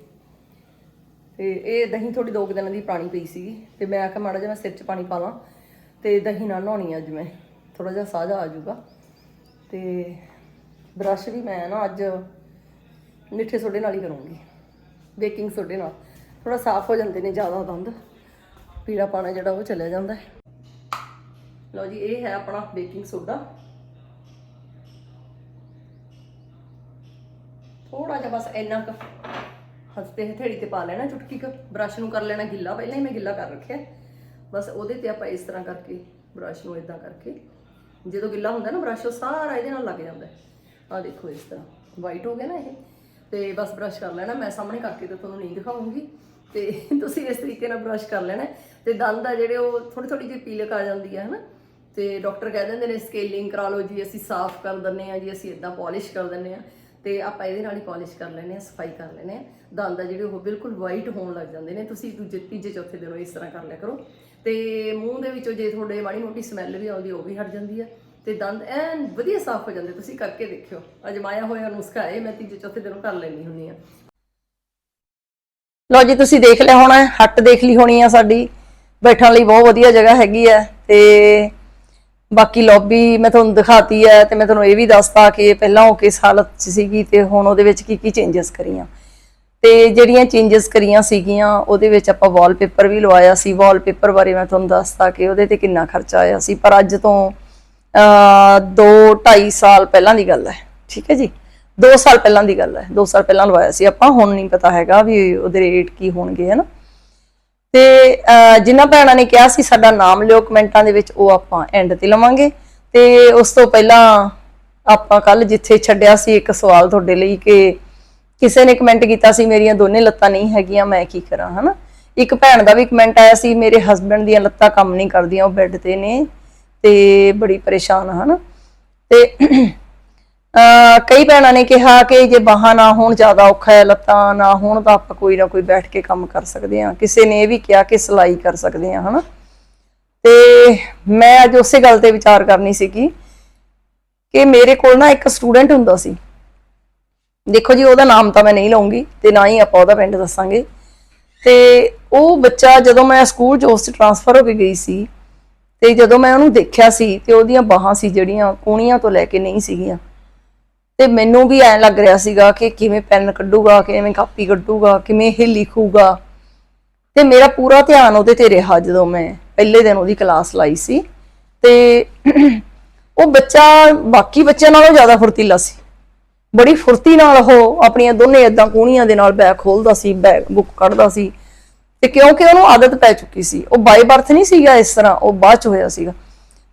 ਤੇ ਇਹ ਦਹੀਂ ਥੋੜੀ ਦੋ ਕੁ ਦਿਨਾਂ ਦੀ ਪਾਣੀ ਪਈ ਸੀਗੀ। ਤੇ ਮੈਂ ਆਖਿਆ, ਮਾੜਾ ਜਿਹਾ ਮੈਂ ਸਿਰ 'ਚ ਪਾਣੀ ਪਾ ਲਾਂ। ਤੇ ਦਹੀਂ ਨਾਲ ਨਹਾਉਣੀ ਅੱਜ ਮੈਂ। ਥੋੜਾ ਜਿਹਾ ਸਾਜਾ ਆ ਜਾਊਗਾ। ਤੇ ਬ੍ਰਸ਼ ਵੀ ਮੈਂ ਨਾ ਅੱਜ ਮਿੱਠੇ ਸੋਡੇ ਨਾਲ ਹੀ ਕਰੂੰਗੀ। ਬੇਕਿੰਗ ਸੋਡੇ ਨਾਲ। ਥੋੜਾ ਸਾਫ਼ ਹੋ ਜਾਂਦੇ ਨੇ, ਜ਼ਿਆਦਾ ਦੰਦ ਪੀੜਾ ਪਾਣਾ ਜਿਹੜਾ ਉਹ ਚਲਿਆ ਜਾਂਦਾ ਹੈ। ਲਓ ਜੀ, ਇਹ ਹੈ ਆਪਣਾ ਬੇਕਿੰਗ ਸੋਡਾ। ਥੋੜਾ ਜਿਹਾ ਬਸ ਇੰਨਾ ਕੁ ਹੱਥ ਹਥੇੜੀ ਤੇ ਪਾ ਲੈਣਾ, ਚੁਟਕੀ ਕ ਬ੍ਰਸ਼ ਨੂੰ ਕਰ ਲੈਣਾ ਗਿੱਲਾ। ਪਹਿਲਾਂ ਹੀ ਮੈਂ ਗਿੱਲਾ ਕਰ ਰੱਖਿਆ। ਬਸ ਉਹਦੇ ਤੇ ਆਪਾਂ ਇਸ ਤਰ੍ਹਾਂ ਕਰਕੇ ਬ੍ਰਸ਼ ਨੂੰ ਇਦਾਂ ਕਰਕੇ, ਜਦੋਂ ਗਿੱਲਾ ਹੁੰਦਾ ਨਾ ਬ੍ਰਸ਼ ਉਹ ਸਾਰਾ ਇਹਦੇ ਨਾਲ ਲੱਗ ਜਾਂਦਾ ਆ ਦੇਖੋ ਇਸ ਤਰ੍ਹਾਂ। ਵਾਈਟ ਹੋ ਗਿਆ ਨਾ ਇਹ। ਤੇ ਬਸ ਬ੍ਰਸ਼ ਕਰ ਲੈਣਾ। ਮੈਂ ਸਾਹਮਣੇ ਕਰਕੇ ਤਾਂ ਤੁਹਾਨੂੰ ਨਹੀਂ ਦਿਖਾਉਂਗੀ। ਤੇ ਤੁਸੀਂ ਇਸ ਤਰੀਕੇ ਨਾਲ ਬ੍ਰਸ਼ ਕਰ ਲੈਣਾ। ਤੇ ਦੰਦ ਆ ਜਿਹੜੇ ਉਹ ਥੋੜੀ ਥੋੜੀ ਜਿਹੀ ਪੀਲਕ ਆ ਜਾਂਦੀ ਹੈ ਹਨਾ। ਤੇ ਡਾਕਟਰ ਕਹਿ ਦਿੰਦੇ ਨੇ ਸਕੇਲਿੰਗ ਕਰਾ ਲਓ ਜੀ। ਅਸੀਂ ਸਾਫ਼ ਕਰ ਦਿੰਨੇ ਆ ਜੀ। ਅਸੀਂ ਇਦਾਂ ਪਾਲਿਸ਼ ਕਰ ਦਿੰਨੇ ਆ ਤੇ ਆਪਾਂ ਇਹਦੇ ਨਾਲ ਹੀ ਪਾਲਿਸ਼ ਕਰ ਲੈਨੇ ਆ ਸਫ਼ਾਈ ਕਰ ਲੈਨੇ ਆ ਦੰਦ ਆ ਜਿਹੜੇ ਉਹ ਬਿਲਕੁਲ ਵਾਈਟ ਹੋਣ ਲੱਗ ਜਾਂਦੇ ਨੇ। ਤੁਸੀਂ ਦੂਜੇ ਤੀਜੇ ਚੌਥੇ ਦਿਨੋਂ ਇਸ ਤਰ੍ਹਾਂ ਕਰ ਲਿਆ ਕਰੋ। ਤੇ ਮੂੰਹ ਦੇ ਵਿੱਚੋਂ ਜੇ ਤੁਹਾਡੇ ਮਾੜੀ ਮੋਟੀ ਸਮੈਲ ਵੀ ਆਉਂਦੀ, ਉਹ ਵੀ ਹਟ ਜਾਂਦੀ ਆ। ਤੇ ਦੰਦ ਐਨ ਵਧੀਆ ਸਾਫ਼ ਹੋ ਜਾਂਦੇ, ਤੁਸੀਂ ਕਰਕੇ ਦੇਖਿਓ। ਅਜਮਾਇਆ ਹੋਇਆ ਨੁਸਖਾ ਹੈ ਮੈਂ ਤੀਜੇ ਚੌਥੇ ਦਿਨੋਂ ਕਰ ਲੈਣੀ ਹੁੰਨੀ ਆ ਲਓ ਜੀ, ਤੁਸੀਂ ਦੇਖ ਲਿਆ ਹੋਣਾ, ਹੱਟ ਦੇਖ ਲਈ ਹੋਣੀ ਆ ਸਾਡੀ। ਬੈਠਣ ਲਈ ਬਹੁਤ ਵਧੀਆ ਜਗ੍ਹਾ ਹੈਗੀ ਆ ਤੇ ਬਾਕੀ ਲੌਬੀ ਮੈਂ ਤੁਹਾਨੂੰ ਦਿਖਾਤੀ ਹੈ ਤੇ ਮੈਂ ਤੁਹਾਨੂੰ ਇਹ ਵੀ ਦੱਸਤਾ ਕਿ ਪਹਿਲਾਂ ਉਹ ਕਿਸ ਹਾਲਤ 'ਚ ਸੀਗੀ ਤੇ ਹੁਣ ਉਹਦੇ ਵਿੱਚ ਕੀ ਕੀ ਚੇਂਜਸ ਕਰੀਆਂ। ਤੇ ਜਿਹੜੀਆਂ ਚੇਂਜਸ ਕਰੀਆਂ ਸੀਗੀਆਂ, ਉਹਦੇ ਵਿੱਚ ਆਪਾਂ ਵਾਲਪੇਪਰ ਵੀ ਲਵਾਇਆ ਸੀ। ਵਾਲਪੇਪਰ ਬਾਰੇ ਮੈਂ ਤੁਹਾਨੂੰ ਦੱਸਤਾ ਕਿ ਉਹਦੇ ਤੇ ਕਿੰਨਾ ਖਰਚਾ ਆਇਆ ਸੀ। ਪਰ ਅੱਜ ਤੋਂ 2 2.5 ਸਾਲ ਪਹਿਲਾਂ ਦੀ ਗੱਲ ਹੈ, ਠੀਕ ਹੈ ਜੀ? 2 ਸਾਲ ਪਹਿਲਾਂ ਦੀ ਗੱਲ ਹੈ 2 ਸਾਲ ਪਹਿਲਾਂ ਲਵਾਇਆ ਸੀ। ਆਪਾਂ ਹੁਣ ਨਹੀਂ ਪਤਾ ਹੈਗਾ ਵੀ ਉਹਦੇ ਰੇਟ ਕੀ ਹੋਣਗੇ ਹਨਾ ਤੇ ਜਿਨ੍ਹਾਂ ਭੈਣਾਂ ਨੇ ਕਿਹਾ ਸੀ ਸਾਡਾ ਨਾਮ ਲਿਓ ਕਮੈਂਟਾਂ ਦੇ ਵਿੱਚ, ਉਹ ਆਪਾਂ ਐਂਡ ਤੇ ਲਵਾਂਗੇ। ਤੇ ਉਸ ਤੋਂ ਪਹਿਲਾਂ ਆਪਾਂ ਕੱਲ ਜਿੱਥੇ ਛੱਡਿਆ ਸੀ, ਇੱਕ ਸਵਾਲ ਤੁਹਾਡੇ ਲਈ ਕਿ ਕਿਸੇ ਨੇ ਕਮੈਂਟ ਕੀਤਾ ਸੀ, ਮੇਰੀਆਂ ਦੋਨੇ ਲੱਤਾਂ ਨਹੀਂ ਹੈਗੀਆਂ, ਮੈਂ ਕੀ ਕਰਾਂ? ਹਨਾ ਇੱਕ ਭੈਣ ਦਾ ਵੀ ਕਮੈਂਟ ਆਇਆ ਸੀ, ਮੇਰੇ ਹਸਬੰਡ ਦੀਆਂ ਲੱਤਾਂ ਕੰਮ ਨਹੀਂ ਕਰਦੀਆਂ, ਉਹ ਬੈੱਡ ਤੇ ਨੇ। ਤੇ ਬੜੀ ਪਰੇਸ਼ਾਨ ਹਨ? ਤੇ, ਅਹ ਕਈ ਭੈਣਾਂ ਨੇ ਕਿਹਾ ਕਿ ਜੇ ਬਾਹਾਂ ਨਾ ਹੋਣ, ਜ਼ਿਆਦਾ ਔਖਾ ਹੈ, ਲੱਤਾਂ ਨਾ ਹੋਣ, ਤਾਂ ਆਪਾਂ ਕੋਈ ਨਾ ਕੋਈ ਬੈਠ ਕੇ ਕੰਮ ਕਰ ਸਕਦੇ ਹਾਂ। ਕਿਸੇ ਨੇ ਇਹ ਵੀ ਕਿਹਾ ਕਿ ਸਿਲਾਈ ਕਰ ਸਕਦੇ ਹਾਂ, ਹਨਾ? ਤੇ ਮੈਂ ਅੱਜ ਉਸੇ ਗੱਲ ਤੇ ਵਿਚਾਰ ਕਰਨੀ ਸੀਗੀ ਕਿ ਮੇਰੇ ਕੋਲ ਨਾ ਇੱਕ ਸਟੂਡੈਂਟ ਹੁੰਦਾ ਸੀ। ਦੇਖੋ ਜੀ, ਉਹਦਾ ਨਾਮ ਤਾਂ ਮੈਂ ਨਹੀਂ ਲਵਾਂਗੀ ਤੇ ਨਾ ਹੀ ਆਪਾਂ ਉਹਦਾ ਪਿੰਡ ਦੱਸਾਂਗੇ। ਤੇ ਉਹ ਬੱਚਾ ਜਦੋਂ ਮੈਂ ਸਕੂਲ ਚ ਉਸ ਟ੍ਰਾਂਸਫਰ ਹੋ ਕੇ ਗਈ ਸੀ ਤੇ ਜਦੋਂ ਮੈਂ ਉਹਨੂੰ ਦੇਖਿਆ ਸੀ ਤੇ ਉਹਦੀਆਂ ਬਾਹਾਂ ਸੀ ਜਿਹੜੀਆਂ ਕੂਣੀਆਂ ਤੋਂ ਲੈ ਕੇ ਨਹੀਂ ਸੀਗੀਆਂ। ਤੇ ਮੈਨੂੰ ਵੀ ਐਂ ਲੱਗ ਰਿਹਾ ਸੀਗਾ ਕਿ ਕਿਵੇਂ ਪੈਨ ਕੱਢੂਗਾ, ਕਿਵੇਂ ਕਾਪੀ ਕੱਢੂਗਾ, ਕਿਵੇਂ ਇਹ ਲਿਖੂਗਾ। ਤੇ ਮੇਰਾ ਪੂਰਾ ਧਿਆਨ ਉਹਦੇ ਤੇ ਰਿਹਾ ਜਦੋਂ ਮੈਂ ਪਹਿਲੇ ਦਿਨ ਉਹਦੀ ਕਲਾਸ ਲਾਈ ਸੀ। ਤੇ ਉਹ ਬੱਚਾ, ਬਾਕੀ ਬੱਚਿਆਂ ਨਾਲੋਂ ਜ਼ਿਆਦਾ ਫੁਰਤੀਲਾ ਸੀ। ਬੜੀ ਫੁਰਤੀ ਨਾਲ ਉਹ ਆਪਣੀਆਂ ਦੋਨੇ ਇਦਾਂ ਕੂਣੀਆਂ ਦੇ ਨਾਲ ਬੈਗ ਖੋਲਦਾ ਸੀ ਬੈਗ ਬੁੱਕ ਕੱਢਦਾ ਸੀ। ਤੇ ਕਿਉਂਕਿ ਉਹਨੂੰ ਆਦਤ ਪੈ ਚੁੱਕੀ ਸੀ ਉਹ ਬਾਈ ਬਰਥ ਨਹੀਂ ਸੀਗਾ ਇਸ ਤਰ੍ਹਾਂ ਉਹ ਬਾਅਦ ਚ ਹੋਇਆ ਸੀਗਾ।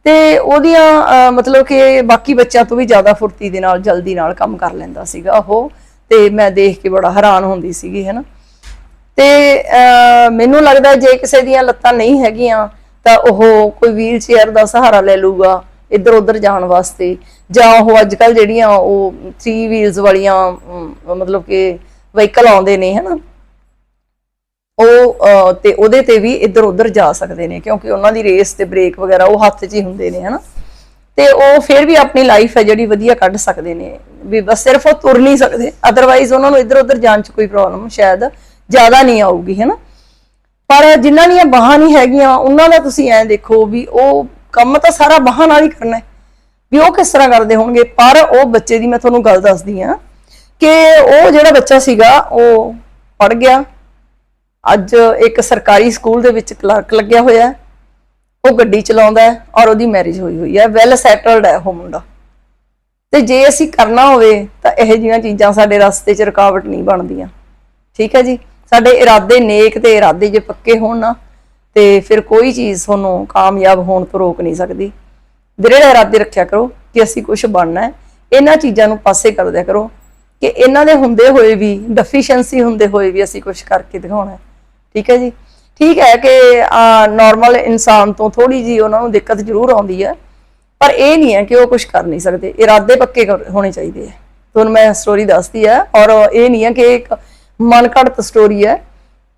ਤੇ ਉਹਦੀਆਂ ਮਤਲਬ ਕਿ ਬਾਕੀ ਬੱਚਿਆਂ ਤੋਂ ਵੀ ਜ਼ਿਆਦਾ ਫੁਰਤੀ ਦੇ ਨਾਲ ਜਲਦੀ ਨਾਲ ਕੰਮ ਕਰ ਲੈਂਦਾ ਸੀਗਾ ਉਹ ਤੇ ਮੈਂ ਦੇਖ ਕੇ ਬੜਾ ਹੈਰਾਨ ਹੁੰਦੀ ਸੀਗੀ ਹੈਨਾ। ਤੇ ਅਹ, ਮੈਨੂੰ ਲੱਗਦਾ ਜੇ ਕਿਸੇ ਦੀਆਂ ਲੱਤਾਂ ਨਹੀਂ ਹੈਗੀਆਂ ਤਾਂ ਉਹ ਕੋਈ ਵੀਲ ਚੇਅਰ ਦਾ ਸਹਾਰਾ ਲੈ ਲੂਗਾ ਇੱਧਰ ਉੱਧਰ ਜਾਣ ਵਾਸਤੇ ਜਾਂ ਉਹ ਅੱਜ ਕੱਲ ਜਿਹੜੀਆਂ ਉਹ 3 ਵੀਲਸ ਵਾਲੀਆਂ ਮਤਲਬ ਕਿ ਵਹੀਕਲ ਆਉਂਦੇ ਨੇ ਹਨਾ। ਉਹ ਤੇ ਉਹਦੇ ਤੇ ਵੀ ਇੱਧਰ ਉੱਧਰ ਜਾ ਸਕਦੇ ਨੇ, ਕਿਉਂਕਿ ਉਹਨਾਂ ਦੀ ਰੇਸ ਤੇ ਬ੍ਰੇਕ ਵਗੈਰਾ ਉਹ ਹੱਥ 'ਚ ਹੀ ਹੁੰਦੇ ਨੇ, ਹਨਾ? ਤੇ ਉਹ ਫਿਰ ਵੀ ਆਪਣੀ ਲਾਈਫ ਹੈ ਜਿਹੜੀ ਵਧੀਆ ਕੱਢ ਸਕਦੇ ਨੇ, ਵੀ ਬਸ ਸਿਰਫ ਉਹ ਤੁਰ ਨਹੀਂ ਸਕਦੇ ਅਦਰਵਾਈਜ਼ ਉਹਨਾਂ ਨੂੰ ਇੱਧਰ ਉੱਧਰ ਜਾਣ 'ਚ ਕੋਈ ਪ੍ਰੋਬਲਮ ਸ਼ਾਇਦ ਜ਼ਿਆਦਾ ਨਹੀਂ ਆਊਗੀ, ਹਨਾ? ਪਰ ਜਿਨ੍ਹਾਂ ਦੀਆਂ ਬਾਹਾਂ ਨਹੀਂ ਹੈਗੀਆਂ, ਉਹਨਾਂ ਦਾ ਤੁਸੀਂ ਐਂ ਦੇਖੋ ਵੀ ਉਹ ਕੰਮ ਤਾਂ ਸਾਰਾ ਬਾਹਾਂ ਨਾਲ ਹੀ ਕਰਨਾ ਹੈ। ਵੀ ਉਹ ਕਿਸ ਤਰ੍ਹਾਂ ਕਰਦੇ ਹੋਣਗੇ? ਪਰ ਉਹ ਬੱਚੇ ਦੀ ਮੈਂ ਤੁਹਾਨੂੰ ਗੱਲ ਦੱਸਦੀ ਆ ਕਿ ਉਹ ਜਿਹੜਾ ਬੱਚਾ ਸੀਗਾ, ਉਹ ਪੜ ਗਿਆ ਅੱਜ ਇੱਕ ਸਰਕਾਰੀ ਸਕੂਲ ਦੇ ਵਿੱਚ ਕਲਰਕ ਲੱਗਿਆ ਹੋਇਆ ਹੈ। ਉਹ ਗੱਡੀ ਚਲਾਉਂਦਾ ਹੈ ਔਰ ਉਹਦੀ ਮੈਰਿਜ ਹੋਈ ਹੋਈ ਹੈ। ਵੈਲ ਸੈਟਲਡ ਹੈ ਉਹ ਮੁੰਡਾ। ਤੇ ਜੇ ਅਸੀਂ ਕਰਨਾ ਹੋਵੇ ਤਾਂ ਇਹੋ ਜਿਹੀਆਂ ਚੀਜ਼ਾਂ ਸਾਡੇ ਰਸਤੇ 'ਚ ਰੁਕਾਵਟ ਨਹੀਂ ਬਣਦੀਆਂ। ਠੀਕ ਹੈ ਜੀ? ਸਾਡੇ ਇਰਾਦੇ ਨੇਕ ਤੇ ਇਰਾਦੇ ਜੇ ਪੱਕੇ ਹੋਣ ਨਾ, ਤੇ ਫਿਰ ਕੋਈ ਚੀਜ਼ ਤੁਹਾਨੂੰ ਕਾਮਯਾਬ ਹੋਣ ਤੋਂ ਰੋਕ ਨਹੀਂ ਸਕਦੀ। ਦ੍ਰਿੜ ਇਰਾਦੇ ਰੱਖਿਆ ਕਰੋ ਕਿ ਅਸੀਂ ਕੁਝ ਬਣਨਾ ਹੈ। ਇਹਨਾਂ ਚੀਜ਼ਾਂ ਨੂੰ ਪਾਸੇ ਕਰ ਦਿਆ ਕਰੋ ਕਿ ਇਹਨਾਂ ਦੇ ਹੁੰਦੇ ਹੋਏ ਵੀ ਡੈਫੀਸ਼ੀਐਂਸੀ ਹੁੰਦੇ ਹੋਏ ਵੀ ਅਸੀਂ ਕੁਝ ਕਰਕੇ ਦਿਖਾਉਣਾ ਹੈ। ਠੀਕ ਹੈ ਜੀ? ਠੀਕ ਹੈ ਕਿ ਨਾਰਮਲ ਇਨਸਾਨ ਤੋਂ ਥੋੜੀ ਜੀ ਉਹਨਾਂ ਨੂੰ ਦਿੱਕਤ ਜ਼ਰੂਰ ਆਉਂਦੀ ਹੈ, ਪਰ ਇਹ ਨਹੀਂ ਹੈ ਕਿ ਉਹ ਕੁਝ ਕਰ ਨਹੀਂ ਸਕਦੇ। ਇਰਾਦੇ ਪੱਕੇ ਕਰ- ਹੋਣੇ ਚਾਹੀਦੇ ਹੈ। ਤੁਹਾਨੂੰ ਮੈਂ ਸਟੋਰੀ ਦੱਸਦੀ ਹੈ, ਔਰ ਇਹ ਨਹੀਂ ਹੈ ਕਿ ਇੱਕ ਮਨ ਘੜਤ ਸਟੋਰੀ ਹੈ।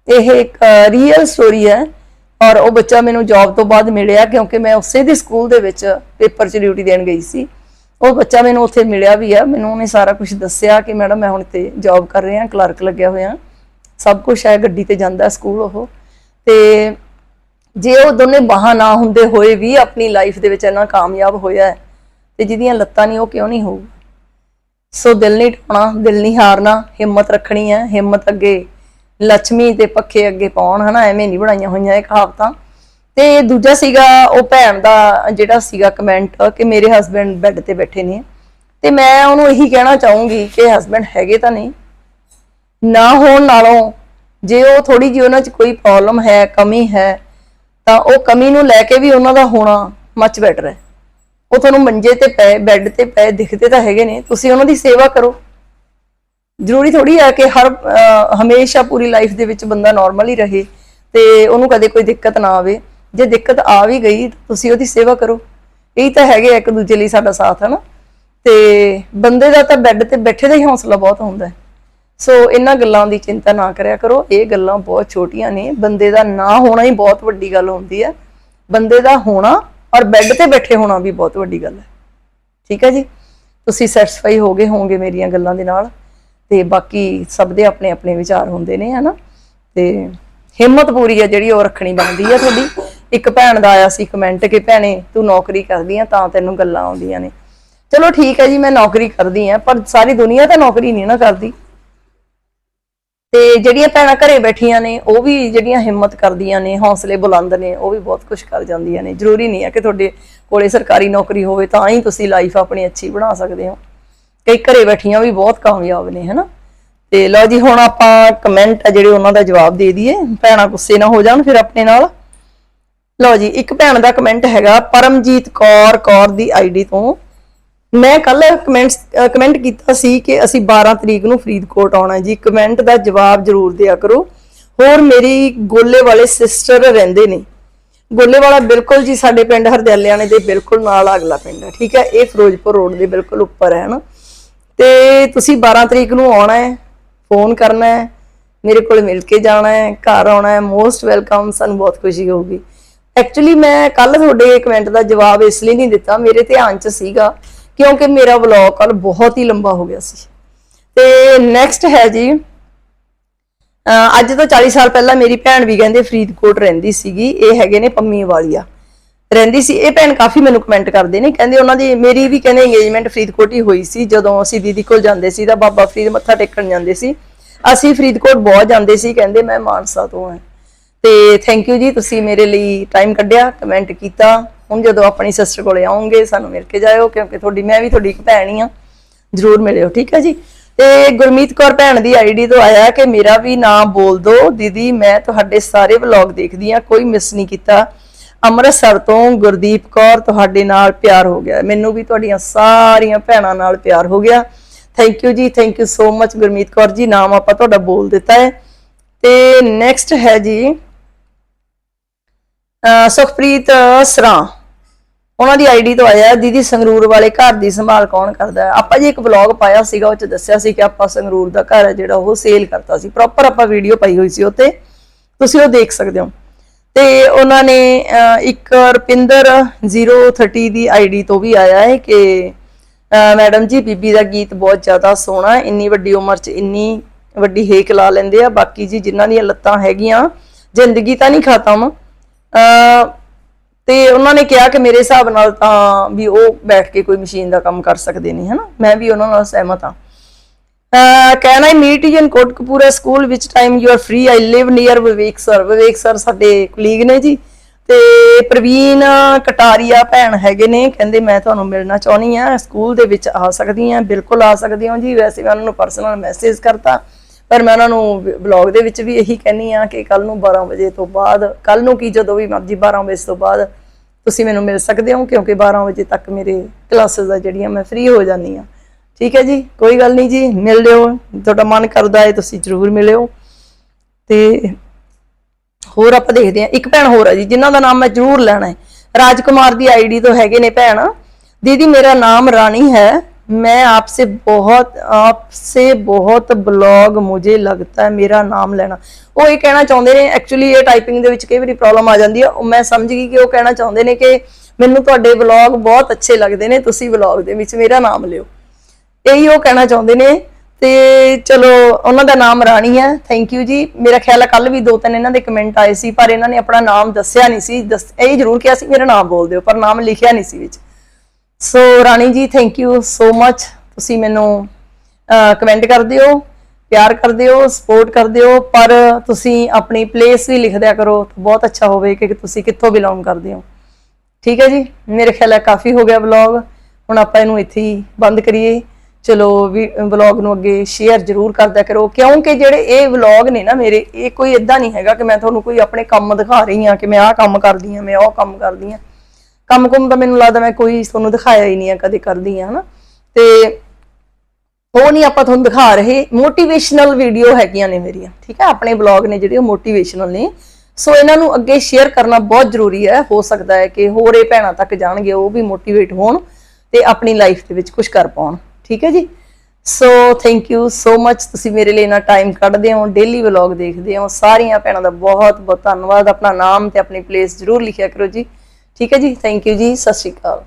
ਇਹ ਇੱਕ ਰੀਅਲ ਸਟੋਰੀ ਹੈ, ਔਰ ਉਹ ਬੱਚਾ ਮੈਨੂੰ ਜੌਬ ਤੋਂ ਬਾਅਦ ਮਿਲਿਆ ਕਿਉਂਕਿ ਮੈਂ ਉਸੇ ਦੇ ਸਕੂਲ ਦੇ ਵਿੱਚ ਪੇਪਰ 'ਚ ਡਿਊਟੀ ਦੇਣ ਗਈ ਸੀ। ਉਹ ਬੱਚਾ ਮੈਨੂੰ ਉੱਥੇ ਮਿਲਿਆ ਵੀ ਹੈ। ਮੈਨੂੰ ਉਹਨੇ ਸਾਰਾ ਕੁਝ ਦੱਸਿਆ ਕਿ, ਮੈਡਮ, ਮੈਂ ਹੁਣ ਇੱਥੇ ਜੌਬ ਕਰ ਰਿਹਾ ਕਲਰਕ ਲੱਗਿਆ ਹੋਇਆ। ਸਭ ਕੁਝ ਹੈ, ਗੱਡੀ ਤੇ ਜਾਂਦਾ ਸਕੂਲ ਉਹ। ਤੇ ਜੇ ਉਹ ਦੋਨੇ ਬਾਹਾਂ ਨਾ ਹੁੰਦੇ ਹੋਏ ਵੀ ਆਪਣੀ ਲਾਈਫ ਦੇ ਵਿੱਚ ਇੰਨਾ ਕਾਮਯਾਬ ਹੋਇਆ ਹੈ, ਤੇ ਜਿਹਦੀਆਂ ਲੱਤਾਂ ਨਹੀਂ, ਉਹ ਕਿਉਂ ਨਹੀਂ ਹੋਊ ਸੋ ਦਿਲ ਨਹੀਂ ਟਾਉਣਾ, ਦਿਲ ਨਹੀਂ ਹਾਰਨਾ, ਹਿੰਮਤ ਰੱਖਣੀ ਹੈ, ਹਿੰਮਤ ਅੱਗੇ ਲక్ష్ਮੀ ਤੇ ਪੱਖੇ ਅੱਗੇ ਪਾਉਣ, ਹਨਾ, ਐਵੇਂ ਨਹੀਂ ਬਣਾਈਆਂ ਹੋਈਆਂ ਇਹ ਕਹਾਵਤਾਂ। ਤੇ ਦੂਜਾ ਸੀਗਾ, ਉਹ ਭੈਣ ਦਾ ਜਿਹੜਾ ਸੀਗਾ ਕਮੈਂਟ ਕਿ ਮੇਰੇ ਹਸਬੰਡ ਬੈੱਡ ਤੇ ਬੈਠੇ ਨੇ। ਤੇ ਮੈਂ ਉਹਨੂੰ ਇਹੀ ਕਹਿਣਾ ਚਾਹੂੰਗੀ ਕਿ ਹਸਬੰਡ ਹੈਗੇ ਤਾਂ ਨਹੀਂ ਨਾ ਹੋਣ ਨਾਲੋਂ ਜੇ ਉਹ ਥੋੜੀ ਜਿਹੀ ਉਹਨਾਂ 'ਚ ਕੋਈ ਪ੍ਰੋਬਲਮ ਹੈ, ਕਮੀ ਹੈ, ਤਾਂ ਉਹ ਕਮੀ ਨੂੰ ਲੈ ਕੇ ਵੀ ਉਹਨਾਂ ਦਾ ਹੋਣਾ ਮੱਚ ਬੈਟਰ ਹੈ। ਉਹ ਤੁਹਾਨੂੰ ਮੰਜੇ ਤੇ ਪਏ ਬੈੱਡ ਤੇ ਪਏ, ਦਿਖਦੇ ਤਾਂ ਹੈਗੇ ਨੇ, ਤੁਸੀਂ ਉਹਨਾਂ ਦੀ ਸੇਵਾ ਕਰੋ। ਜ਼ਰੂਰੀ ਥੋੜੀ ਹੈ ਕਿ ਹਰ ਹਮੇਸ਼ਾ ਪੂਰੀ ਲਾਈਫ ਦੇ ਵਿੱਚ ਬੰਦਾ ਨਾਰਮਲ ਹੀ ਰਹੇ ਤੇ ਉਹਨੂੰ ਕਦੇ ਕੋਈ ਦਿੱਕਤ ਨਾ ਆਵੇ। ਜੇ ਦਿੱਕਤ ਆ ਵੀ ਗਈ, ਤੁਸੀਂ ਉਹਦੀ ਸੇਵਾ ਕਰੋ। ਇਹ ਤਾਂ ਹੈਗੇ ਆ ਇੱਕ ਦੂਜੇ ਲਈ ਸਾਡਾ ਸਾਥ ਹੈ ਨਾ ਤੇ ਬੰਦੇ ਦਾ ਤਾਂ ਬੈੱਡ ਤੇ ਬੈਠੇ ਦਾ ਹੀ ਹੌਸਲਾ ਬਹੁਤ ਹੁੰਦਾ ਹੈ। ਸੋ ਇਹਨਾਂ ਗੱਲਾਂ ਦੀ ਚਿੰਤਾ ਨਾ ਕਰਿਆ ਕਰੋ। ਇਹ ਗੱਲਾਂ ਬਹੁਤ ਛੋਟੀਆਂ ਨੇ। ਬੰਦੇ ਦਾ ਨਾ ਹੋਣਾ ਹੀ ਬਹੁਤ ਵੱਡੀ ਗੱਲ ਹੁੰਦੀ ਹੈ। ਬੰਦੇ ਦਾ ਹੋਣਾ ਔਰ ਬੈੱਡ ਤੇ ਬੈਠੇ ਹੋਣਾ ਵੀ ਬਹੁਤ ਵੱਡੀ ਗੱਲ ਹੈ। ਠੀਕ ਹੈ ਜੀ? ਤੁਸੀਂ ਸੈਟੀਸਫਾਈ ਹੋ ਗਏ ਹੋਵੋਗੇ ਮੇਰੀਆਂ ਗੱਲਾਂ ਦੇ ਨਾਲ। ਤੇ ਬਾਕੀ ਸਭ ਦੇ ਆਪਣੇ ਆਪਣੇ ਵਿਚਾਰ ਹੁੰਦੇ ਨੇ, ਹਨਾ? ਤੇ ਹਿੰਮਤ ਪੂਰੀ ਹੈ ਜਿਹੜੀ ਉਹ ਰੱਖਣੀ ਬਣਦੀ ਹੈ ਤੁਹਾਡੀ। ਇੱਕ ਭੈਣ ਦਾ ਆਇਆ ਸੀ ਕਮੈਂਟ ਕਿ ਭੈਣੇ ਤੂੰ ਨੌਕਰੀ ਕਰਦੀ ਆ ਤਾਂ ਤੈਨੂੰ ਗੱਲਾਂ ਆਉਂਦੀਆਂ ਨੇ। ਚਲੋ ਠੀਕ ਹੈ ਜੀ, ਮੈਂ ਨੌਕਰੀ ਕਰਦੀ ਆ, ਪਰ ਸਾਰੀ ਦੁਨੀਆ ਤਾਂ ਨੌਕਰੀ ਨਹੀਂ ਨਾ ਕਰਦੀ। ਤੇ ਜਿਹੜੀਆਂ ਭੈਣਾਂ ਘਰੇ ਬੈਠੀਆਂ ਨੇ, ਉਹ ਵੀ ਜਿਹੜੀਆਂ ਹਿੰਮਤ ਕਰਦੀਆਂ ਨੇ, ਹੌਸਲੇ ਬੁਲੰਦ ਨੇ, ਉਹ ਵੀ ਬਹੁਤ ਕੁਝ ਕਰ ਜਾਂਦੀਆਂ ਨੇ। ਜ਼ਰੂਰੀ ਨਹੀਂ ਹੈ ਕਿ ਤੁਹਾਡੇ ਕੋਲੇ ਸਰਕਾਰੀ ਨੌਕਰੀ ਹੋਵੇ, ਤਾਂ ਹੀ ਤੁਸੀਂ ਲਾਈਫ ਆਪਣੀ ਅੱਛੀ ਬਣਾ ਸਕਦੇ ਹੋ। ਕਈ ਘਰੇ ਬੈਠੀਆਂ ਵੀ ਬਹੁਤ ਕਾਮਯਾਬ ਨੇ, ਹਨਾ? ਤੇ ਲਓ ਜੀ, ਹੁਣ ਆਪਾਂ ਕਮੈਂਟ ਆ ਜਿਹੜੇ ਉਹਨਾਂ ਦਾ ਜਵਾਬ ਦੇ ਦਈਏ। ਭੈਣਾਂ ਗੁੱਸੇ ਨਾ ਹੋ ਜਾਣ ਫਿਰ ਆਪਣੇ ਨਾਲ। ਲਓ ਜੀ, ਇੱਕ ਭੈਣ ਦਾ ਕਮੈਂਟ ਹੈਗਾ, ਪਰਮਜੀਤ ਕੌਰ ਕੌਰ ਦੀ ਆਈਡੀ ਤੋਂ। ਮੈਂ ਕੱਲ ਕਮੈਂਟਸ ਕਮੈਂਟ ਕੀਤਾ ਸੀ ਕਿ ਅਸੀਂ 12 ਤਰੀਕ ਨੂੰ ਫਰੀਦਕੋਟ ਆਉਣਾ ਜੀ। ਕਮੈਂਟ ਦਾ ਜਵਾਬ ਜ਼ਰੂਰ ਦਿਆ ਕਰੋ। ਹੋਰ ਮੇਰੀ ਗੋਲੇ ਵਾਲੇ ਸਿਸਟਰ ਰਹਿੰਦੇ ਨੇ। ਗੋਲੇ ਵਾਲਾ ਬਿਲਕੁਲ ਜੀ ਸਾਡੇ ਪਿੰਡ ਹਰਦਿਆਲਿਆਣੇ ਦੇ ਬਿਲਕੁਲ ਨਾਲ ਅਗਲਾ ਪਿੰਡ ਹੈ, ਠੀਕ ਹੈ? ਇਹ ਫਿਰੋਜ਼ਪੁਰ ਰੋਡ ਦੇ ਬਿਲਕੁਲ ਉੱਪਰ ਹੈ ਨਾ। ਤੇ ਤੁਸੀਂ 12 ਤਰੀਕ ਨੂੰ ਆਉਣਾ ਹੈ ਫੋਨ ਕਰਨਾ ਹੈ, ਮੇਰੇ ਕੋਲ ਮਿਲ ਕੇ ਜਾਣਾ ਹੈ, ਘਰ ਆਉਣਾ ਹੈ ਮੋਸਟ ਵੈਲਕਮ ਸਾਨੂੰ ਬਹੁਤ ਖੁਸ਼ੀ ਹੋਊਗੀ। ਐਕਚੁਅਲੀ ਮੈਂ ਕੱਲ ਤੁਹਾਡੇ ਕਮੈਂਟ ਦਾ ਜਵਾਬ ਇਸ ਲਈ ਨਹੀਂ ਦਿੱਤਾ, ਮੇਰੇ ਧਿਆਨ 'ਚ ਸੀਗਾ ਕਿਉਂਕਿ ਮੇਰਾ ਵਲੌਗ ਕੱਲ ਬਹੁਤ ਹੀ ਲੰਬਾ ਹੋ ਗਿਆ ਸੀ। ਤੇ ਨੈਕਸਟ ਹੈ ਜੀ ਅੱਜ ਤੋਂ 40 ਸਾਲ ਪਹਿਲਾਂ ਮੇਰੀ ਭੈਣ ਵੀ ਕਹਿੰਦੇ ਫਰੀਦਕੋਟ ਰਹਿੰਦੀ ਸੀਗੀ, ਇਹ ਹੈਗੇ ਨੇ ਪੰਮੀ ਵਾਲੀਆ। ਰਹਿੰਦੀ ਸੀ, ਇਹ ਭੈਣ ਕਾਫੀ ਮੈਨੂੰ ਕਮੈਂਟ ਕਰਦੇ ਨੇ, ਕਹਿੰਦੇ ਉਹਨਾਂ ਦੀ ਮੇਰੀ ਵੀ ਕਹਿੰਦੇ ਇੰਗੇਜਮੈਂਟ ਫਰੀਦਕੋਟ ਹੀ ਹੋਈ ਸੀ, ਜਦੋਂ ਅਸੀਂ ਦੀਦੀ ਕੋਲ ਜਾਂਦੇ ਸੀ ਤਾਂ ਬਾਬਾ ਫਰੀਦ ਮੱਥਾ ਟੇਕਣ ਜਾਂਦੇ ਸੀ। ਅਸੀਂ ਫਰੀਦਕੋਟ ਬਹੁਤ ਜਾਂਦੇ ਸੀ, ਕਹਿੰਦੇ ਮੈਂ ਮਾਨਸਾ ਤੋਂ ਹਾਂ। ਤੇ ਥੈਂਕ ਯੂ ਜੀ, ਤੁਸੀਂ ਮੇਰੇ ਲਈ ਟਾਈਮ ਕੱਢਿਆ ਕਮੈਂਟ ਕੀਤਾ। ਹੁਣ ਜਦੋਂ ਆਪਣੀ ਸਿਸਟਰ ਕੋਲੇ ਆਉਂਗੇ, ਸਾਨੂੰ ਮਿਲ ਕੇ ਜਾਇਓ, ਕਿਉਂਕਿ ਤੁਹਾਡੀ, ਮੈਂ ਵੀ ਤੁਹਾਡੀ ਇੱਕ ਭੈਣ ਹੀ ਆ ਜਰੂਰ ਮਿਲਿਓ, ਠੀਕ ਹੈ ਜੀ? ਤੇ ਗੁਰਮੀਤ ਕੌਰ ਭੈਣ ਦੀ ਆਈਡੀ ਤੋਂ ਆਇਆ ਕਿ ਮੇਰਾ ਵੀ ਨਾਮ ਬੋਲ ਦਿਓ ਦੀਦੀ, ਮੈਂ ਤੁਹਾਡੇ ਸਾਰੇ ਵਲੌਗ ਦੇਖਦੀ ਆ ਕੋਈ ਮਿਸ ਨਹੀਂ ਕੀਤਾ। ਅੰਮ੍ਰਿਤਸਰ ਤੋਂ ਗੁਰਦੀਪ ਕੌਰ ਤੁਹਾਡੇ ਨਾਲ ਪਿਆਰ ਹੋ ਗਿਆ। ਮੈਨੂੰ ਵੀ ਤੁਹਾਡੀਆਂ ਸਾਰੀਆਂ ਭੈਣਾਂ ਨਾਲ ਪਿਆਰ ਹੋ ਗਿਆ। ਥੈਂਕ ਯੂ ਜੀ thank you so much Gurmeet Kaur ji, ਨਾਮ ਆਪਾਂ ਤੁਹਾਡਾ ਬੋਲ ਦਿੱਤਾ ਹੈ। ਤੇ ਨੈਕਸਟ ਹੈ ਜੀ, ਅਹ ਸੁਖਪ੍ਰੀਤ ਸਰਾਂ। ਉਹਨਾਂ ਦੀ ਆਈਡੀ ਤੋਂ ਆਇਆ, ਦੀਦੀ ਸੰਗਰੂਰ ਵਾਲੇ ਘਰ ਦੀ ਸੰਭਾਲ ਕੌਣ ਕਰਦਾ? ਹੈ ਆਪਾਂ ਜੀ ਇੱਕ ਵਲੌਗ ਪਾਇਆ ਸੀਗਾ, ਉਹ ਚ ਦੱਸਿਆ ਸੀ ਕਿ ਆਪਾਂ ਸੰਗਰੂਰ ਦਾ ਘਰ ਹੈ ਜਿਹੜਾ ਉਹ ਸੇਲ ਕਰਤਾ ਸੀ। ਪ੍ਰੋਪਰ ਆਪਾਂ ਵੀਡੀਓ ਪਾਈ ਹੋਈ ਸੀ ਉੱਤੇ ਤੁਸੀਂ ਉਹ ਦੇਖ ਸਕਦੇ ਹੋ। ਤੇ ਉਹਨਾਂ ਨੇ ਇੱਕ ਰੁਪਿੰਦਰ 030 ਦੀ ਆਈਡੀ ਤੋਂ ਵੀ ਆਇਆ ਹੈ ਕਿ ਮੈਡਮ ਜੀ, ਬੀਬੀ ਦਾ ਗੀਤ ਬਹੁਤ ਜ਼ਿਆਦਾ ਸੋਹਣਾ ਇੰਨੀ ਵੱਡੀ ਉਮਰ 'ਚ ਇੰਨੀ ਵੱਡੀ ਹੇਕ ਲਾ ਲੈਂਦੇ ਆ। ਬਾਕੀ ਜੀ, ਜਿਨ੍ਹਾਂ ਦੀਆਂ ਲੱਤਾਂ ਹੈਗੀਆਂ, ਜ਼ਿੰਦਗੀ ਤਾਂ ਨਹੀਂ ਖਤਮ। ਤੇ ਉਹਨਾਂ ਨੇ ਕਿਹਾ ਕਿ ਮੇਰੇ ਹਿਸਾਬ ਨਾਲ ਤਾਂ ਵੀ ਉਹ ਬੈਠ ਕੇ ਕੋਈ ਮਸ਼ੀਨ ਦਾ ਕੰਮ ਕਰ ਸਕਦੇ ਨੇ, ਹਨਾ? ਮੈਂ ਵੀ ਉਹਨਾਂ ਨਾਲ ਸਹਿਮਤ ਹਾਂ। Can I meet you in Kotkapura school which time you are free I live near Vivek sir Vivek sir ਸਾਡੇ ਕੁਲੀਗ ਨੇ ਜੀ। ਤੇ ਪ੍ਰਵੀਨ ਕਟਾਰੀਆ ਭੈਣ ਹੈਗੇ ਨੇ, ਕਹਿੰਦੇ ਮੈਂ ਤੁਹਾਨੂੰ ਮਿਲਣਾ ਚਾਹੁੰਦੀ ਆ ਸਕੂਲ ਦੇ ਵਿੱਚ ਆ ਸਕਦੀ ਆ ਬਿਲਕੁਲ ਆ ਸਕਦੀ ਹਾਂ ਜੀ। ਵੈਸੇ ਮੈਂ ਉਹਨਾਂ ਨੂੰ ਪਰਸਨਲ ਮੈਸੇਜ ਕਰਤਾ। ਪਰ ਮੈਂ ਉਹਨਾਂ ਨੂੰ ਬਲੌਗ ਦੇ ਵਿੱਚ ਵੀ ਇਹੀ ਕਹਿੰਨੀ ਆ ਕਿ ਕੱਲ ਨੂੰ 12 ਵਜੇ ਤੋਂ ਬਾਅਦ ਕੱਲ ਨੂੰ ਕੀ ਜਦੋਂ ਵੀ ਮਰਜ਼ੀ 12 ਵਜੇ ਤੋਂ ਬਾਅਦ ਤੁਸੀਂ ਮੈਨੂੰ ਮਿਲ ਸਕਦੇ ਹੋ, ਕਿਉਂਕਿ 12 ਵਜੇ ਤੱਕ ਮੇਰੇ ਕਲਾਸਿਸ ਆ ਜਿਹੜੀਆਂ ਮੈਂ ਫ੍ਰੀ ਹੋ ਜਾਂਦੀ ਆ ਠੀਕ ਹੈ ਜੀ, ਕੋਈ ਗੱਲ ਨਹੀਂ ਜੀ ਮਿਲ ਲਿਓ ਤੁਹਾਡਾ ਮਨ ਕਰਦਾ ਹੈ ਤੁਸੀਂ ਜ਼ਰੂਰ ਮਿਲਿਓ। ਤੇ ਹੋਰ ਆਪਾਂ ਦੇਖਦੇ ਆ ਇੱਕ ਭੈਣ ਹੋਰ ਆ ਜੀ, ਜਿਨ੍ਹਾਂ ਦਾ ਨਾਮ ਮੈਂ ਜ਼ਰੂਰ ਲੈਣਾ ਹੈ। ਰਾਜਕੁਮਾਰ ਦੀ ਆਈਡੀ ਤੋਂ ਹੈਗੇ ਨੇ ਭੈਣ। ਦੀਦੀ, ਮੇਰਾ ਨਾਮ ਰਾਣੀ ਹੈ। मैं आपसे बहुत आपसे बहुत ब्लॉग मुझे लगता है मेरा नाम ਲੈਣਾ ਉਹ ਇਹ ਕਹਿਣਾ ਚਾਹੁੰਦੇ ਨੇ ਐਕਚੁਅਲੀ ਇਹ ਟਾਈਪਿੰਗ ਦੇ ਵਿੱਚ ਕਈ ਵਾਰੀ ਪ੍ਰੋਬਲਮ ਆ ਜਾਂਦੀ ਹੈ ਉਹ ਮੈਂ ਸਮਝ ਗਈ ਕਿ ਉਹ ਕਹਿਣਾ ਚਾਹੁੰਦੇ ਨੇ ਕਿ ਮੈਨੂੰ ਤੁਹਾਡੇ ਵਲੌਗ ਬਹੁਤ ਅੱਛੇ ਲੱਗਦੇ ਨੇ ਤੁਸੀਂ ਵਲੌਗ ਦੇ ਵਿੱਚ ਮੇਰਾ ਨਾਮ ਲਿਓ ਇਹੀ ਉਹ ਕਹਿਣਾ ਚਾਹੁੰਦੇ ਨੇ ਤੇ ਚਲੋ ਉਹਨਾਂ ਦਾ ਨਾਮ ਰਾਣੀ ਹੈ ਥੈਂਕ ਯੂ ਜੀ ਮੇਰਾ ਖਿਆਲ ਹੈ ਕੱਲ ਵੀ ਦੋ ਤਿੰਨ ਇਹਨਾਂ ਦੇ ਕਮੈਂਟ ਆਏ ਸੀ ਪਰ ਇਹਨਾਂ ਨੇ ਆਪਣਾ ਨਾਮ ਦੱਸਿਆ ਨਹੀਂ ਸੀ ਦੱਸ- ਇਹ ਜ਼ਰੂਰ ਕਿਹਾ ਸੀ ਮੇਰਾ ਨਾਮ ਬੋਲ ਦਿਓ ਪਰ ਨਾਮ ਲਿਖਿਆ ਨਹੀਂ ਸੀ ਵਿੱਚ ਸੋ ਰਾਣੀ ਜੀ ਥੈਂਕ ਯੂ ਸੋ ਮੱਚ ਤੁਸੀਂ ਮੈਨੂੰ ਕਮੈਂਟ ਕਰਦੇ ਹੋ ਪਿਆਰ ਕਰਦੇ ਹੋ ਸਪੋਰਟ ਕਰਦੇ ਹੋ ਪਰ ਤੁਸੀਂ ਆਪਣੀ ਪਲੇਸ ਵੀ ਲਿਖ ਦਿਆ ਕਰੋ, ਤਾਂ ਬਹੁਤ ਅੱਛਾ ਹੋਵੇ ਕਿ ਤੁਸੀਂ ਕਿੱਥੋਂ ਬਿਲੋਂਗ ਕਰਦੇ ਹੋ। ਠੀਕ ਹੈ ਜੀ? ਮੇਰੇ ਖਿਆਲ ਹੈ ਕਾਫੀ ਹੋ ਗਿਆ ਵਲੌਗ ਹੁਣ ਆਪਾਂ ਇਹਨੂੰ ਇੱਥੇ ਹੀ ਬੰਦ ਕਰੀਏ। ਚਲੋ, ਵੀ ਵਲੌਗ ਨੂੰ ਅੱਗੇ ਸ਼ੇਅਰ ਜ਼ਰੂਰ ਕਰਦਿਆ ਕਰੋ, ਕਿਉਂਕਿ ਜਿਹੜੇ ਇਹ ਵਲੌਗ ਨੇ ਨਾ ਮੇਰੇ, ਇਹ ਕੋਈ ਇਦਾਂ ਨਹੀਂ ਹੈਗਾ ਕਿ ਮੈਂ ਤੁਹਾਨੂੰ ਕੋਈ ਆਪਣੇ ਕੰਮ ਦਿਖਾ ਰਹੀ ਹਾਂ ਕਿ ਮੈਂ ਆਹ ਕੰਮ ਕਰਦੀ ਹਾਂ, ਮੈਂ ਉਹ ਕੰਮ ਕਰਦੀ ਹਾਂ। ਕੰਮ ਕੁਮ ਤਾਂ ਮੈਨੂੰ ਲੱਗਦਾ ਮੈਂ ਕੋਈ ਤੁਹਾਨੂੰ ਦਿਖਾਇਆ ਹੀ ਨਹੀਂ ਆ, ਕਦੇ ਕਰਦੀ ਆ, ਹਨਾ? ਤੇ ਉਹ ਨਹੀਂ ਆਪਾਂ ਤੁਹਾਨੂੰ ਦਿਖਾ ਰਹੇ ਮੋਟੀਵੇਸ਼ਨਲ ਵੀਡੀਓ ਹੈਗੀਆਂ ਨੇ ਮੇਰੀਆਂ, ਠੀਕ ਹੈ ਆਪਣੇ ਬਲੌਗ ਨੇ ਜਿਹੜੇ ਉਹ ਮੋਟੀਵੇਸ਼ਨਲ ਨੇ। ਸੋ ਇਹਨਾਂ ਨੂੰ ਅੱਗੇ ਸ਼ੇਅਰ ਕਰਨਾ ਬਹੁਤ ਜ਼ਰੂਰੀ ਹੈ। ਹੋ ਸਕਦਾ ਹੈ ਕਿ ਹੋਰ ਭੈਣਾਂ ਤੱਕ ਜਾਣਗੇ, ਉਹ ਵੀ ਮੋਟੀਵੇਟ ਹੋਣ ਤੇ ਆਪਣੀ ਲਾਈਫ ਦੇ ਵਿੱਚ ਕੁਝ ਕਰ ਪਾਉਣ। ਠੀਕ ਹੈ ਜੀ? ਸੋ ਥੈਂਕ ਯੂ ਸੋ ਮੱਚ ਤੁਸੀਂ ਮੇਰੇ ਲਈ ਇਨਾ ਟਾਈਮ ਕੱਢਦੇ ਹੋ ਡੇਲੀ ਵਲੌਗ ਦੇਖਦੇ ਹੋ। ਸਾਰੀਆਂ ਭੈਣਾਂ ਦਾ ਬਹੁਤ ਬਹੁਤ ਧੰਨਵਾਦ। ਆਪਣਾ ਨਾਮ ਤੇ ਆਪਣੀ ਪਲੇਸ ਜ਼ਰੂਰ ਲਿਖਿਆ ਕਰੋ ਜੀ। ਠੀਕ ਹੈ ਜੀ ਥੈਂਕ ਯੂ ਜੀ ਸਤਿ ਸ਼੍ਰੀ ਅਕਾਲ।